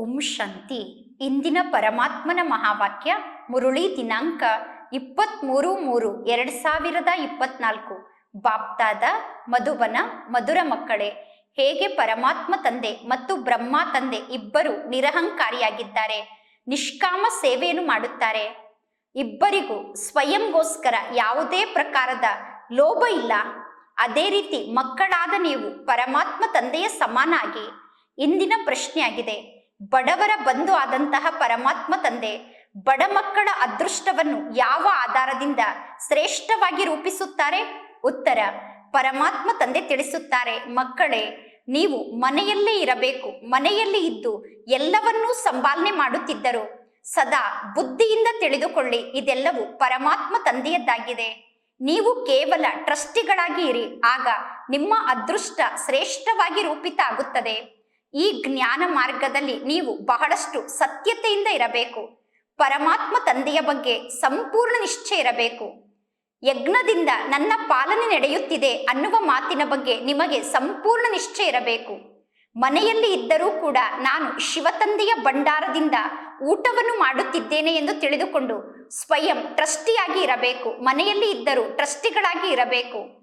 ಓಂ ಶಾಂತಿ. ಇಂದಿನ ಪರಮಾತ್ಮನ ಮಹಾವಾಕ್ಯ ಮುರುಳಿ ದಿನಾಂಕ ಇಪ್ಪತ್ತ್ಮೂರು ಮೂರು ಎರಡು ಸಾವಿರದ ಇಪ್ಪತ್ನಾಲ್ಕು. ಬಾಪ್ತಾದ ಮಧುಬನ ಮಧುರ ಮಕ್ಕಳೇ, ಹೇಗೆ ಪರಮಾತ್ಮ ತಂದೆ ಮತ್ತು ಬ್ರಹ್ಮ ತಂದೆ ಇಬ್ಬರು ನಿರಹಂಕಾರಿಯಾಗಿದ್ದಾರೆ, ನಿಷ್ಕಾಮ ಸೇವೆಯನ್ನು ಮಾಡುತ್ತಾರೆ? ಇಬ್ಬರಿಗೂ ಸ್ವಯಂಗೋಸ್ಕರ ಯಾವುದೇ ಪ್ರಕಾರದ ಲೋಭ ಇಲ್ಲ. ಅದೇ ರೀತಿ ಮಕ್ಕಳಾದ ನೀವು ಪರಮಾತ್ಮ ತಂದೆಯ ಸಮಾನಾಗಿ. ಇಂದಿನ ಪ್ರಶ್ನೆಯಾಗಿದೆ ಬಡವರ ಬಂಧು ಆದಂತಹ ಪರಮಾತ್ಮ ತಂದೆ, ಬಡ ಮಕ್ಕಳ ಅದೃಷ್ಟವನ್ನು ಯಾವ ಆಧಾರದಿಂದ ಶ್ರೇಷ್ಠವಾಗಿ ರೂಪಿಸುತ್ತಾರೆ? ಉತ್ತರ, ಪರಮಾತ್ಮ ತಂದೆ ತಿಳಿಸುತ್ತಾರೆ, ಮಕ್ಕಳೇ, ನೀವು ಮನೆಯಲ್ಲೇ ಇರಬೇಕು, ಮನೆಯಲ್ಲಿ ಇದ್ದು ಎಲ್ಲವನ್ನೂ ಸಂಪಾಲನೆ ಮಾಡುತ್ತಿದ್ದರು. ಸದಾ ಬುದ್ಧಿಯಿಂದ ತಿಳಿದುಕೊಳ್ಳಿ, ಇದೆಲ್ಲವೂ ಪರಮಾತ್ಮ ತಂದೆಯದ್ದಾಗಿದೆ. ನೀವು ಕೇವಲ ಟ್ರಸ್ಟಿಗಳಾಗಿ ಇರಿ, ಆಗ ನಿಮ್ಮ ಅದೃಷ್ಟ ಶ್ರೇಷ್ಠವಾಗಿ ರೂಪಿತ ಆಗುತ್ತದೆ. ಈ ಜ್ಞಾನ ಮಾರ್ಗದಲ್ಲಿ ನೀವು ಬಹಳಷ್ಟು ಸತ್ಯತೆಯಿಂದ ಇರಬೇಕು. ಪರಮಾತ್ಮ ತಂದೆಯ ಬಗ್ಗೆ ಸಂಪೂರ್ಣ ನಿಶ್ಚಯ ಇರಬೇಕು. ಯಜ್ಞದಿಂದ ನನ್ನ ಪಾಲನೆ ನಡೆಯುತ್ತಿದೆ ಅನ್ನುವ ಮಾತಿನ ಬಗ್ಗೆ ನಿಮಗೆ ಸಂಪೂರ್ಣ ನಿಶ್ಚಯ ಇರಬೇಕು. ಮನೆಯಲ್ಲಿ ಇದ್ದರೂ ಕೂಡ ನಾನು ಶಿವತಂದೆಯ ಭಂಡಾರದಿಂದ ಊಟವನ್ನು ಮಾಡುತ್ತಿದ್ದೇನೆ ಎಂದು ತಿಳಿದುಕೊಂಡು ಸ್ವಯಂ ಟ್ರಸ್ಟಿಯಾಗಿ ಇರಬೇಕು. ಮನೆಯಲ್ಲಿ ಇದ್ದರೂ ಟ್ರಸ್ಟಿಗಳಾಗಿ ಇರಬೇಕು.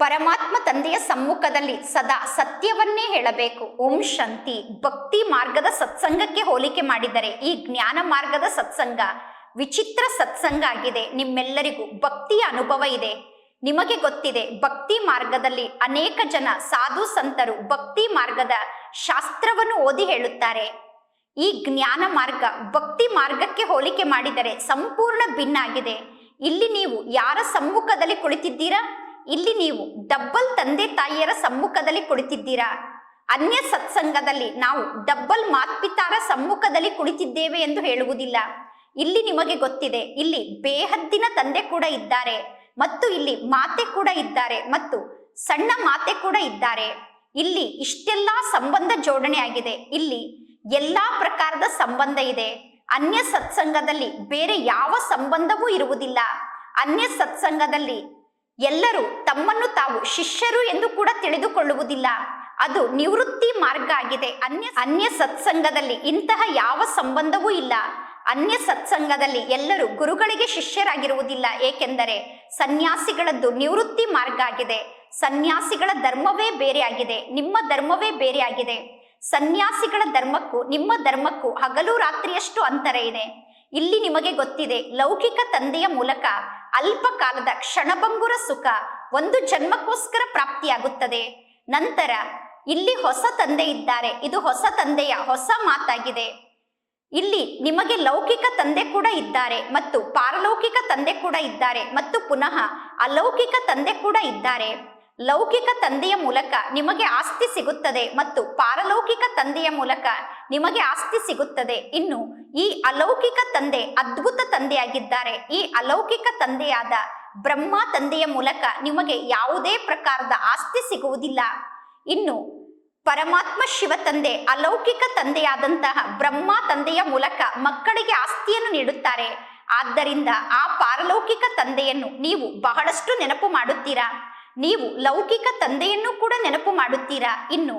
ಪರಮಾತ್ಮ ತಂದೆಯ ಸಮ್ಮುಖದಲ್ಲಿ ಸದಾ ಸತ್ಯವನ್ನೇ ಹೇಳಬೇಕು. ಓಂ ಶಾಂತಿ. ಭಕ್ತಿ ಮಾರ್ಗದ ಸತ್ಸಂಗಕ್ಕೆ ಹೋಲಿಕೆ ಮಾಡಿದರೆ ಈ ಜ್ಞಾನ ಮಾರ್ಗದ ಸತ್ಸಂಗ ವಿಚಿತ್ರ ಸತ್ಸಂಗ ಆಗಿದೆ. ನಿಮ್ಮೆಲ್ಲರಿಗೂ ಭಕ್ತಿಯ ಅನುಭವ ಇದೆ. ನಿಮಗೆ ಗೊತ್ತಿದೆ, ಭಕ್ತಿ ಮಾರ್ಗದಲ್ಲಿ ಅನೇಕ ಜನ ಸಾಧು ಸಂತರು ಭಕ್ತಿ ಮಾರ್ಗದ ಶಾಸ್ತ್ರವನ್ನು ಓದಿ ಹೇಳುತ್ತಾರೆ. ಈ ಜ್ಞಾನ ಮಾರ್ಗ ಭಕ್ತಿ ಮಾರ್ಗಕ್ಕೆ ಹೋಲಿಕೆ ಮಾಡಿದರೆ ಸಂಪೂರ್ಣ ಭಿನ್ನಾಗಿದೆ ಇಲ್ಲಿ ನೀವು ಯಾರ ಸಮ್ಮುಖದಲ್ಲಿ ಕುಳಿತಿದ್ದೀರಾ? ಇಲ್ಲಿ ನೀವು ಡಬ್ಬಲ್ ತಂದೆ ತಾಯಿಯರ ಸಮ್ಮುಖದಲ್ಲಿ ಕುಳಿತಿದ್ದೀರಾ? ಅನ್ಯ ಸತ್ಸಂಗದಲ್ಲಿ ನಾವು ಡಬ್ಬಲ್ ಮಾತ್ಪಿತಾರ ಸಮ್ಮುಖದಲ್ಲಿ ಕುಳಿತಿದ್ದೇವೆ ಎಂದು ಹೇಳುವುದಿಲ್ಲ. ಇಲ್ಲಿ ನಿಮಗೆ ಗೊತ್ತಿದೆ, ಇಲ್ಲಿ ಬೇಹದ್ದಿನ ತಂದೆ ಕೂಡ ಇದ್ದಾರೆ ಮತ್ತು ಇಲ್ಲಿ ಮಾತೆ ಕೂಡ ಇದ್ದಾರೆ ಮತ್ತು ಸಣ್ಣ ಮಾತೆ ಕೂಡ ಇದ್ದಾರೆ. ಇಲ್ಲಿ ಇಷ್ಟೆಲ್ಲ ಸಂಬಂಧ ಜೋಡಣೆ ಆಗಿದೆ. ಇಲ್ಲಿ ಎಲ್ಲಾ ಪ್ರಕಾರದ ಸಂಬಂಧ ಇದೆ. ಅನ್ಯ ಸತ್ಸಂಗದಲ್ಲಿ ಬೇರೆ ಯಾವ ಸಂಬಂಧವೂ ಇರುವುದಿಲ್ಲ. ಅನ್ಯ ಸತ್ಸಂಗದಲ್ಲಿ ಎಲ್ಲರೂ ತಮ್ಮನ್ನು ತಾವು ಶಿಷ್ಯರು ಎಂದು ಕೂಡ ತಿಳಿದುಕೊಳ್ಳುವುದಿಲ್ಲ. ಅದು ನಿವೃತ್ತಿ ಮಾರ್ಗ ಆಗಿದೆ. ಅನ್ಯ ಅನ್ಯ ಸತ್ಸಂಗದಲ್ಲಿ ಇಂತಹ ಯಾವ ಸಂಬಂಧವೂ ಇಲ್ಲ. ಅನ್ಯ ಸತ್ಸಂಗದಲ್ಲಿ ಎಲ್ಲರೂ ಗುರುಗಳಿಗೆ ಶಿಷ್ಯರಾಗಿರುವುದಿಲ್ಲ. ಏಕೆಂದರೆ ಸನ್ಯಾಸಿಗಳದ್ದು ನಿವೃತ್ತಿ ಮಾರ್ಗ ಆಗಿದೆ. ಸನ್ಯಾಸಿಗಳ ಧರ್ಮವೇ ಬೇರೆಯಾಗಿದೆ ನಿಮ್ಮ ಧರ್ಮವೇ ಬೇರೆಯಾಗಿದೆ ಸನ್ಯಾಸಿಗಳ ಧರ್ಮಕ್ಕೂ ನಿಮ್ಮ ಧರ್ಮಕ್ಕೂ ಹಗಲು ರಾತ್ರಿಯಷ್ಟು ಅಂತರ ಇದೆ. ಇಲ್ಲಿ ನಿಮಗೆ ಗೊತ್ತಿದೆ, ಲೌಕಿಕ ತಂದೆಯ ಮೂಲಕ ಅಲ್ಪ ಕಾಲದ ಕ್ಷಣಭಂಗುರ ಸುಖ ಒಂದು ಜನ್ಮಕ್ಕೋಸ್ಕರ ಪ್ರಾಪ್ತಿಯಾಗುತ್ತದೆ. ನಂತರ ಇಲ್ಲಿ ಹೊಸ ತಂದೆ ಇದ್ದಾರೆ, ಇದು ಹೊಸ ತಂದೆಯ ಹೊಸ ಮಾತಾಗಿದೆ. ಇಲ್ಲಿ ನಿಮಗೆ ಲೌಕಿಕ ತಂದೆ ಕೂಡ ಇದ್ದಾರೆ ಮತ್ತು ಪಾರಲೌಕಿಕ ತಂದೆ ಕೂಡ ಇದ್ದಾರೆ ಮತ್ತು ಪುನಃ ಅಲೌಕಿಕ ತಂದೆ ಕೂಡ ಇದ್ದಾರೆ. ಲೌಕಿಕ ತಂದೆಯ ಮೂಲಕ ನಿಮಗೆ ಆಸ್ತಿ ಸಿಗುತ್ತದೆ ಮತ್ತು ಪಾರಲೌಕಿಕ ತಂದೆಯ ಮೂಲಕ ನಿಮಗೆ ಆಸ್ತಿ ಸಿಗುತ್ತದೆ. ಇನ್ನು ಈ ಅಲೌಕಿಕ ತಂದೆ ಅದ್ಭುತ ತಂದೆಯಾಗಿದ್ದಾರೆ. ಈ ಅಲೌಕಿಕ ತಂದೆಯಾದ ಬ್ರಹ್ಮ ತಂದೆಯ ಮೂಲಕ ನಿಮಗೆ ಯಾವುದೇ ಪ್ರಕಾರದ ಆಸ್ತಿ ಸಿಗುವುದಿಲ್ಲ. ಇನ್ನು ಪರಮಾತ್ಮ ಶಿವ ತಂದೆ ಅಲೌಕಿಕ ತಂದೆಯಾದಂತಹ ಬ್ರಹ್ಮ ತಂದೆಯ ಮೂಲಕ ಮಕ್ಕಳಿಗೆ ಆಸ್ತಿಯನ್ನು ನೀಡುತ್ತಾರೆ. ಆದ್ದರಿಂದ ಆ ಪಾರಲೌಕಿಕ ತಂದೆಯನ್ನು ನೀವು ಬಹಳಷ್ಟು ನೆನಪು ಮಾಡುತ್ತೀರಾ? ನೀವು ಲೌಕಿಕ ತಂದೆಯನ್ನು ಕೂಡ ನೆನಪು ಮಾಡುತ್ತೀರಾ? ಇನ್ನು,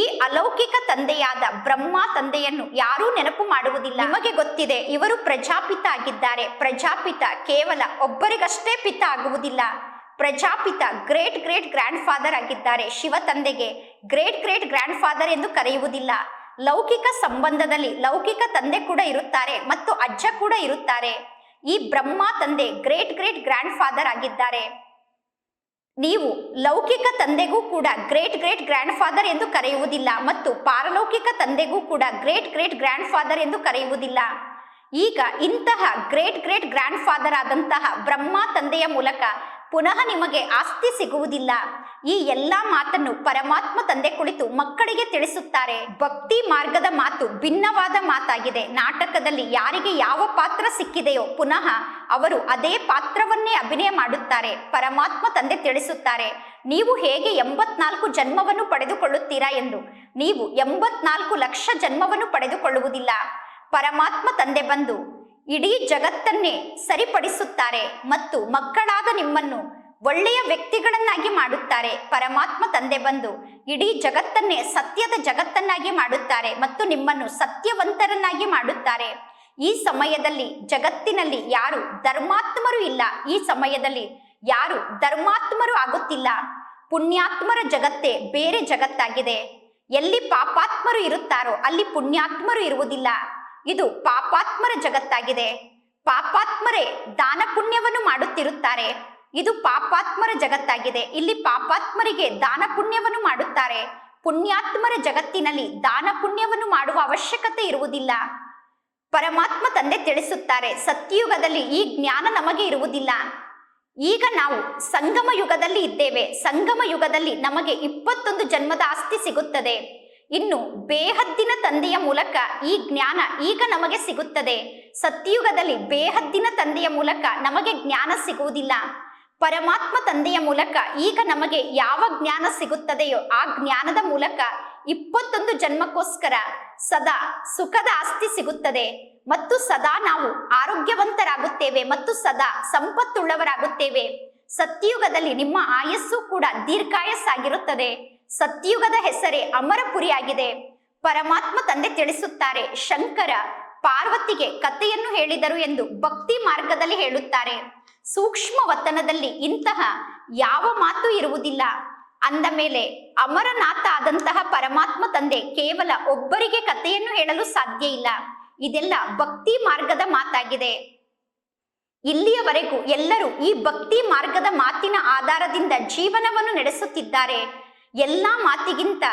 ಈ ಅಲೌಕಿಕ ತಂದೆಯಾದ ಬ್ರಹ್ಮ ತಂದೆಯನ್ನು ಯಾರೂ ನೆನಪು ಮಾಡುವುದಿಲ್ಲ. ನಿಮಗೆ ಗೊತ್ತಿದೆ, ಇವರು ಪ್ರಜಾಪಿತ ಆಗಿದ್ದಾರೆ. ಪ್ರಜಾಪಿತ ಕೇವಲ ಒಬ್ಬರಿಗಷ್ಟೇ ಪಿತ ಆಗುವುದಿಲ್ಲ. ಪ್ರಜಾಪಿತ ಗ್ರೇಟ್ ಗ್ರೇಟ್ ಗ್ರ್ಯಾಂಡ್ ಫಾದರ್ ಆಗಿದ್ದಾರೆ. ಶಿವ ತಂದೆಗೆ ಗ್ರೇಟ್ ಗ್ರೇಟ್ ಗ್ರ್ಯಾಂಡ್ ಫಾದರ್ ಎಂದು ಕರೆಯುವುದಿಲ್ಲ. ಲೌಕಿಕ ಸಂಬಂಧದಲ್ಲಿ ಲೌಕಿಕ ತಂದೆ ಕೂಡ ಇರುತ್ತಾರೆ ಮತ್ತು ಅಜ್ಜ ಕೂಡ ಇರುತ್ತಾರೆ. ಈ ಬ್ರಹ್ಮ ತಂದೆ ಗ್ರೇಟ್ ಗ್ರೇಟ್ ಗ್ರ್ಯಾಂಡ್ ಫಾದರ್ ಆಗಿದ್ದಾರೆ. ನೀವು ಲೌಕಿಕ ತಂದೆಗೂ ಕೂಡ ಗ್ರೇಟ್ ಗ್ರೇಟ್ ಗ್ರ್ಯಾಂಡ್ ಫಾದರ್ ಎಂದು ಕರೆಯುವುದಿಲ್ಲ ಮತ್ತು ಪಾರಲೌಕಿಕ ತಂದೆಗೂ ಕೂಡ ಗ್ರೇಟ್ ಗ್ರೇಟ್ ಗ್ರ್ಯಾಂಡ್ ಫಾದರ್ ಎಂದು ಕರೆಯುವುದಿಲ್ಲ. ಈಗ ಇಂತಹ ಗ್ರೇಟ್ ಗ್ರೇಟ್ ಗ್ರ್ಯಾಂಡ್ ಫಾದರ್ ಆದಂತಹ ಬ್ರಹ್ಮ ತಂದೆಯ ಮೂಲಕ ಪುನಃ ನಿಮಗೆ ಆಸ್ತಿ ಸಿಗುವುದಿಲ್ಲ. ಈ ಎಲ್ಲ ಮಾತನ್ನು ಪರಮಾತ್ಮ ತಂದೆ ಕುಳಿತು ಮಕ್ಕಳಿಗೆ ತಿಳಿಸುತ್ತಾರೆ. ಭಕ್ತಿ ಮಾರ್ಗದ ಮಾತು ಭಿನ್ನವಾದ ಮಾತಾಗಿದೆ. ನಾಟಕದಲ್ಲಿ ಯಾರಿಗೆ ಯಾವ ಪಾತ್ರ ಸಿಕ್ಕಿದೆಯೋ ಪುನಃ ಅವರು ಅದೇ ಪಾತ್ರವನ್ನೇ ಅಭಿನಯ ಮಾಡುತ್ತಾರೆ. ಪರಮಾತ್ಮ ತಂದೆ ತಿಳಿಸುತ್ತಾರೆ, ನೀವು ಹೇಗೆ ಎಂಬತ್ನಾಲ್ಕು ಜನ್ಮವನ್ನು ಪಡೆದುಕೊಳ್ಳುತ್ತೀರಾ? ಎಂದು. ನೀವು ಎಂಬತ್ನಾಲ್ಕು ಲಕ್ಷ ಜನ್ಮವನ್ನು ಪಡೆದುಕೊಳ್ಳುವುದಿಲ್ಲ. ಪರಮಾತ್ಮ ತಂದೆ ಬಂದು ಇಡೀ ಜಗತ್ತನ್ನೇ ಸರಿಪಡಿಸುತ್ತಾರೆ ಮತ್ತು ಮಕ್ಕಳಾದ ನಿಮ್ಮನ್ನು ಒಳ್ಳೆಯ ವ್ಯಕ್ತಿಗಳನ್ನಾಗಿ ಮಾಡುತ್ತಾರೆ. ಪರಮಾತ್ಮ ತಂದೆ ಬಂದು ಇಡೀ ಜಗತ್ತನ್ನೇ ಸತ್ಯದ ಜಗತ್ತನ್ನಾಗಿ ಮಾಡುತ್ತಾರೆ ಮತ್ತು ನಿಮ್ಮನ್ನು ಸತ್ಯವಂತರನ್ನಾಗಿ ಮಾಡುತ್ತಾರೆ. ಈ ಸಮಯದಲ್ಲಿ ಜಗತ್ತಿನಲ್ಲಿ ಯಾರು ಧರ್ಮಾತ್ಮರು ಇಲ್ಲ. ಈ ಸಮಯದಲ್ಲಿ ಯಾರು ಧರ್ಮಾತ್ಮರು ಆಗುತ್ತಿಲ್ಲ. ಪುಣ್ಯಾತ್ಮರ ಜಗತ್ತೇ ಬೇರೆ ಜಗತ್ತಾಗಿದೆ. ಎಲ್ಲಿ ಪಾಪಾತ್ಮರು ಇರುತ್ತಾರೋ ಅಲ್ಲಿ ಪುಣ್ಯಾತ್ಮರು ಇರುವುದಿಲ್ಲ. ಇದು ಪಾಪಾತ್ಮರ ಜಗತ್ತಾಗಿದೆ. ಪಾಪಾತ್ಮರೇ ದಾನ ಪುಣ್ಯವನ್ನು ಮಾಡುತ್ತಿರುತ್ತಾರೆ. ಇದು ಪಾಪಾತ್ಮರ ಜಗತ್ತಾಗಿದೆ. ಇಲ್ಲಿ ಪಾಪಾತ್ಮರಿಗೆ ದಾನ ಪುಣ್ಯವನ್ನು ಮಾಡುತ್ತಾರೆ. ಪುಣ್ಯಾತ್ಮರ ಜಗತ್ತಿನಲ್ಲಿ ದಾನ ಪುಣ್ಯವನ್ನು ಮಾಡುವ ಅವಶ್ಯಕತೆ ಇರುವುದಿಲ್ಲ. ಪರಮಾತ್ಮ ತಂದೆ ತಿಳಿಸುತ್ತಾರೆ, ಸತ್ಯಯುಗದಲ್ಲಿ ಈ ಜ್ಞಾನ ನಮಗೆ ಇರುವುದಿಲ್ಲ. ಈಗ ನಾವು ಸಂಗಮ ಯುಗದಲ್ಲಿ ಇದ್ದೇವೆ. ಸಂಗಮ ಯುಗದಲ್ಲಿ ನಮಗೆ ಇಪ್ಪತ್ತೊಂದು ಜನ್ಮದ ಆಸ್ತಿ ಸಿಗುತ್ತದೆ. ಇನ್ನು ಬೇಹದ್ದಿನ ತಂದೆಯ ಮೂಲಕ ಈ ಜ್ಞಾನ ಈಗ ನಮಗೆ ಸಿಗುತ್ತದೆ. ಸತ್ಯಯುಗದಲ್ಲಿ ಬೇಹದ್ದಿನ ತಂದೆಯ ಮೂಲಕ ನಮಗೆ ಜ್ಞಾನ ಸಿಗುವುದಿಲ್ಲ. ಪರಮಾತ್ಮ ತಂದೆಯ ಮೂಲಕ ಈಗ ನಮಗೆ ಯಾವ ಜ್ಞಾನ ಸಿಗುತ್ತದೆಯೋ ಆ ಜ್ಞಾನದ ಮೂಲಕ ಇಪ್ಪತ್ತೊಂದು ಜನ್ಮಕ್ಕೋಸ್ಕರ ಸದಾ ಸುಖದ ಆಸ್ತಿ ಸಿಗುತ್ತದೆ. ಮತ್ತು ಸದಾ ನಾವು ಆರೋಗ್ಯವಂತರಾಗುತ್ತೇವೆ ಮತ್ತು ಸದಾ ಸಂಪತ್ತುಳ್ಳವರಾಗುತ್ತೇವೆ. ಸತ್ಯಯುಗದಲ್ಲಿ ನಿಮ್ಮ ಆಯಸ್ಸು ಕೂಡ ದೀರ್ಘಾಯಸ್ಸಾಗಿರುತ್ತದೆ. ಸತ್ಯಯುಗದ ಹೆಸರೇ ಅಮರಪುರಿಯಾಗಿದೆ. ಪರಮಾತ್ಮ ತಂದೆ ತಿಳಿಸುತ್ತಾರೆ, ಶಂಕರ, ಪಾರ್ವತಿಗೆ ಕಥೆಯನ್ನು ಹೇಳಿದರು ಎಂದು ಭಕ್ತಿ ಮಾರ್ಗದಲ್ಲಿ ಹೇಳುತ್ತಾರೆ. ಸೂಕ್ಷ್ಮ ವತನದಲ್ಲಿ ಇಂತಹ ಯಾವ ಮಾತು ಇರುವುದಿಲ್ಲ. ಅಂದ ಮೇಲೆ, ಅಮರನಾಥ ಆದಂತಹ ಪರಮಾತ್ಮ ತಂದೆ ಕೇವಲ ಒಬ್ಬರಿಗೆ ಕಥೆಯನ್ನು ಹೇಳಲು ಸಾಧ್ಯ ಇಲ್ಲ. ಇದೆಲ್ಲ ಭಕ್ತಿ ಮಾರ್ಗದ ಮಾತಾಗಿದೆ. ಇಲ್ಲಿಯವರೆಗೂ ಎಲ್ಲರೂ ಈ ಭಕ್ತಿ ಮಾರ್ಗದ ಮಾತಿನ ಆಧಾರದಿಂದ ಜೀವನವನ್ನು ನಡೆಸುತ್ತಿದ್ದಾರೆ. ಎಲ್ಲಾ ಮಾತಿಗಿಂತ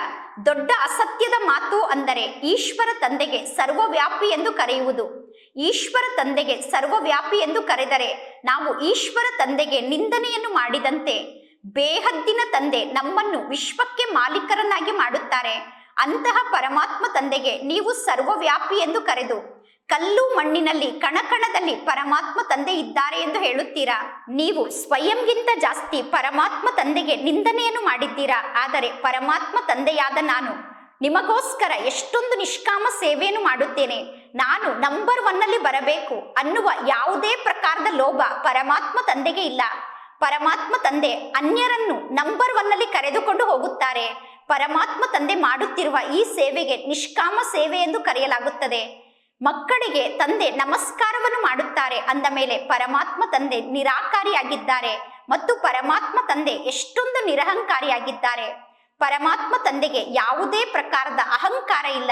ದೊಡ್ಡ ಅಸತ್ಯದ ಮಾತು ಅಂದರೆ ಈಶ್ವರ ತಂದೆಗೆ ಸರ್ವವ್ಯಾಪಿ ಎಂದು ಕರೆಯುವುದು. ಈಶ್ವರ ತಂದೆಗೆ ಸರ್ವವ್ಯಾಪಿ ಎಂದು ಕರೆದರೆ ನಾವು ಈಶ್ವರ ತಂದೆಗೆ ನಿಂದನೆಯನ್ನು ಮಾಡಿದಂತೆ ಬೇಹದ್ದಿನ ತಂದೆ ನಮ್ಮನ್ನು ವಿಶ್ವಕ್ಕೆ ಮಾಲೀಕರನ್ನಾಗಿ ಮಾಡುತ್ತಾರೆ. ಅಂತಹ ಪರಮಾತ್ಮ ತಂದೆಗೆ ನೀವು ಸರ್ವವ್ಯಾಪಿ ಎಂದು ಕರೆದು ಕಲ್ಲು ಮಣ್ಣಿನಲ್ಲಿ, ಕಣಕಣದಲ್ಲಿ ಪರಮಾತ್ಮ ತಂದೆ ಇದ್ದಾರೆ ಎಂದು ಹೇಳುತ್ತೀರಾ? ನೀವು ಸ್ವಯಂಗಿಂತ ಜಾಸ್ತಿ ಪರಮಾತ್ಮ ತಂದೆಗೆ ನಿಂದನೆಯನ್ನು ಮಾಡಿದ್ದೀರಾ? ಆದರೆ ಪರಮಾತ್ಮ ತಂದೆಯಾದ ನಾನು. ನಿಮಗೋಸ್ಕರ ಎಷ್ಟೊಂದು ನಿಷ್ಕಾಮ ಸೇವೆಯನ್ನು ಮಾಡುತ್ತೇನೆ. ನಾನು ನಂಬರ್ ಒನ್ನಲ್ಲಿ ಬರಬೇಕು ಅನ್ನುವ ಯಾವುದೇ ಪ್ರಕಾರದ ಲೋಭ ಪರಮಾತ್ಮ ತಂದೆಗೆ ಇಲ್ಲ. ಪರಮಾತ್ಮ ತಂದೆ ಅನ್ಯರನ್ನು ನಂಬರ್ ಒನ್ನಲ್ಲಿ ಕರೆದುಕೊಂಡು ಹೋಗುತ್ತಾರೆ. ಪರಮಾತ್ಮ ತಂದೆ ಮಾಡುತ್ತಿರುವ ಈ ಸೇವೆಗೆ ನಿಷ್ಕಾಮ ಸೇವೆ ಎಂದು ಕರೆಯಲಾಗುತ್ತದೆ. ಮಕ್ಕಳಿಗೆ ತಂದೆ ನಮಸ್ಕಾರವನ್ನು ಮಾಡುತ್ತಾರೆ. ಅಂದ ಮೇಲೆ ಪರಮಾತ್ಮ ತಂದೆ ನಿರಾಕಾರಿಯಾಗಿದ್ದಾರೆ. ಮತ್ತು ಪರಮಾತ್ಮ ತಂದೆ ಎಷ್ಟೊಂದು ನಿರಹಂಕಾರಿಯಾಗಿದ್ದಾರೆ. ಪರಮಾತ್ಮ ತಂದೆಗೆ ಯಾವುದೇ ಪ್ರಕಾರದ ಅಹಂಕಾರ ಇಲ್ಲ.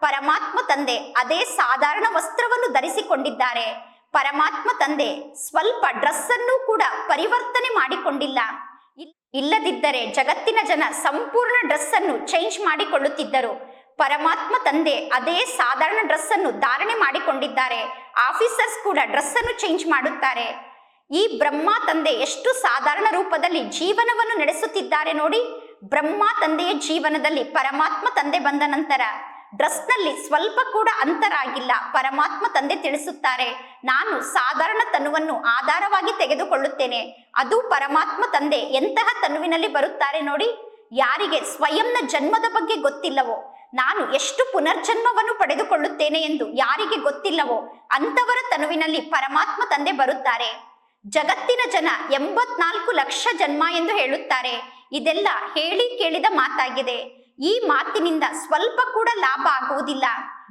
ಪರಮಾತ್ಮ ತಂದೆ ಅದೇ ಸಾಧಾರಣ ವಸ್ತ್ರವನ್ನು ಧರಿಸಿಕೊಂಡಿದ್ದಾರೆ. ಪರಮಾತ್ಮ ತಂದೆ ಸ್ವಲ್ಪ ಡ್ರೆಸ್ ಅನ್ನು ಕೂಡ ಪರಿವರ್ತನೆ ಮಾಡಿಕೊಂಡಿಲ್ಲ. ಇಲ್- ಇಲ್ಲದಿದ್ದರೆ ಜಗತ್ತಿನ ಜನ ಸಂಪೂರ್ಣ ಡ್ರೆಸ್ ಅನ್ನು ಚೇಂಜ್ ಮಾಡಿಕೊಳ್ಳುತ್ತಿದ್ದರು. ಪರಮಾತ್ಮ ತಂದೆ ಅದೇ ಸಾಧಾರಣ ಡ್ರೆಸ್ ಅನ್ನು ಧಾರಣೆ ಮಾಡಿಕೊಂಡಿದ್ದಾರೆ. ಆಫೀಸರ್ಸ್ ಕೂಡ ಡ್ರೆಸ್ ಅನ್ನು ಚೇಂಜ್ ಮಾಡುತ್ತಾರೆ. ಈ ಬ್ರಹ್ಮ ತಂದೆ ಎಷ್ಟು ಸಾಧಾರಣ ರೂಪದಲ್ಲಿ ಜೀವನವನ್ನು ನಡೆಸುತ್ತಿದ್ದಾರೆ ನೋಡಿ. ಬ್ರಹ್ಮ ತಂದೆಯ ಜೀವನದಲ್ಲಿ ಪರಮಾತ್ಮ ತಂದೆ ಬಂದ ನಂತರ ಡ್ರೆಸ್ನಲ್ಲಿ ಸ್ವಲ್ಪ ಕೂಡ ಅಂತರ ಆಗಿಲ್ಲ. ಪರಮಾತ್ಮ ತಂದೆ ತಿಳಿಸುತ್ತಾರೆ, ನಾನು ಸಾಧಾರಣ ತನುವನ್ನು ಆಧಾರವಾಗಿ ತೆಗೆದುಕೊಳ್ಳುತ್ತೇನೆ. ಅದು ಪರಮಾತ್ಮ ತಂದೆ ಎಂತಹ ತನುವಿನಲ್ಲಿ ಬರುತ್ತಾರೆ ನೋಡಿ. ಯಾರಿಗೆ ಸ್ವಯಂನ ಜನ್ಮದ ಬಗ್ಗೆ ಗೊತ್ತಿಲ್ಲವೋ ನಾನು ಎಷ್ಟು ಪುನರ್ಜನ್ಮವನ್ನು ಪಡೆದುಕೊಳ್ಳುತ್ತೇನೆ ಎಂದು ಯಾರಿಗೆ ಗೊತ್ತಿಲ್ಲವೋ ಅಂತವರ ತನುವಿನಲ್ಲಿ ಪರಮಾತ್ಮ ತಂದೆ ಬರುತ್ತಾರೆ. ಜಗತ್ತಿನ ಜನ ಎಂಬತ್ನಾಲ್ಕು ಲಕ್ಷ ಜನ್ಮ ಎಂದು ಹೇಳುತ್ತಾರೆ. ಇದೆಲ್ಲ ಹೇಳಿ ಕೇಳಿದ ಮಾತಾಗಿದೆ. ಈ ಮಾತಿನಿಂದ ಸ್ವಲ್ಪ ಕೂಡ ಲಾಭ ಆಗುವುದಿಲ್ಲ.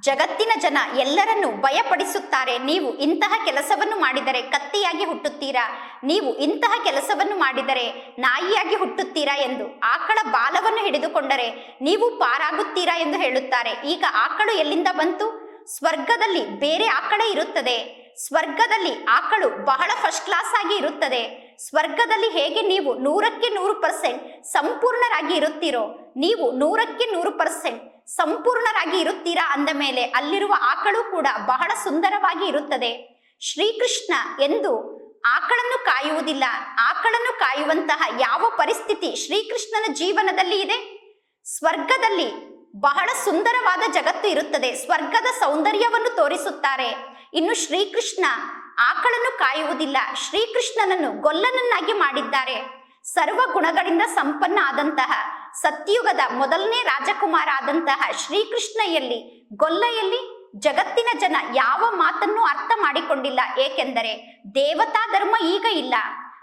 ಜಗತ್ತಿನ ಜನ ಎಲ್ಲರನ್ನೂ ಭಯಪಡಿಸುತ್ತಾರೆ. ನೀವು ಇಂತಹ ಕೆಲಸವನ್ನು ಮಾಡಿದರೆ ಕತ್ತಿಯಾಗಿ ಹುಟ್ಟುತ್ತೀರಾ? ನೀವು ಇಂತಹ ಕೆಲಸವನ್ನು ಮಾಡಿದರೆ ನಾಯಿಯಾಗಿ ಹುಟ್ಟುತ್ತೀರಾ ಎಂದು ಆಕಳ ಬಾಲವನ್ನು ಹಿಡಿದುಕೊಂಡರೆ ನೀವು ಪಾರಾಗುತ್ತೀರಾ ಎಂದು ಹೇಳುತ್ತಾರೆ. ಈಗ ಆಕಳು ಎಲ್ಲಿಂದ ಬಂತು? ಸ್ವರ್ಗದಲ್ಲಿ ಬೇರೆ ಆಕಳ ಇರುತ್ತದೆ. ಸ್ವರ್ಗದಲ್ಲಿ ಆಕಳು ಬಹಳ ಫಸ್ಟ್ ಕ್ಲಾಸ್ ಆಗಿ ಇರುತ್ತದೆ. ಸ್ವರ್ಗದಲ್ಲಿ ಹೇಗೆ ನೀವು ನೂರಕ್ಕೆ ನೂರು ಪರ್ಸೆಂಟ್ ಸಂಪೂರ್ಣರಾಗಿ ಇರುತ್ತೀರೋ, ನೀವು ನೂರಕ್ಕೆ ನೂರು ಪರ್ಸೆಂಟ್ ಸಂಪೂರ್ಣರಾಗಿ ಇರುತ್ತೀರಾ ಅಂದ ಮೇಲೆ ಅಲ್ಲಿರುವ ಆಕಳು ಕೂಡ ಬಹಳ ಸುಂದರವಾಗಿ ಇರುತ್ತದೆ. ಶ್ರೀಕೃಷ್ಣ ಎಂದು ಆಕಳನ್ನು ಕಾಯುವುದಿಲ್ಲ. ಆಕಳನ್ನು ಕಾಯುವಂತಹ ಯಾವ ಪರಿಸ್ಥಿತಿ ಶ್ರೀಕೃಷ್ಣನ ಜೀವನದಲ್ಲಿ ಇದೆ? ಸ್ವರ್ಗದಲ್ಲಿ ಬಹಳ ಸುಂದರವಾದ ಜಗತ್ತು ಇರುತ್ತದೆ. ಸ್ವರ್ಗದ ಸೌಂದರ್ಯವನ್ನು ತೋರಿಸುತ್ತಾರೆ. ಇನ್ನು ಶ್ರೀಕೃಷ್ಣ ಆಕಳನ್ನು ಕಾಯುವುದಿಲ್ಲ. ಶ್ರೀಕೃಷ್ಣನನ್ನು ಗೊಲ್ಲನನ್ನಾಗಿ ಮಾಡಿದ್ದಾರೆ. ಸರ್ವ ಗುಣಗಳಿಂದ ಸಂಪನ್ನ ಆದಂತಹ, ಸತ್ಯುಗದ ಮೊದಲನೇ ರಾಜಕುಮಾರ ಆದಂತಹ ಶ್ರೀಕೃಷ್ಣಯಲ್ಲಿ ಗೊಲ್ಲೆಯಲ್ಲಿ ಜಗತ್ತಿನ ಜನ ಯಾವ ಮಾತನ್ನು ಅರ್ಥ ಮಾಡಿಕೊಂಡಿಲ್ಲ. ಏಕೆಂದರೆ ದೇವತಾ ಧರ್ಮ ಈಗ ಇಲ್ಲ.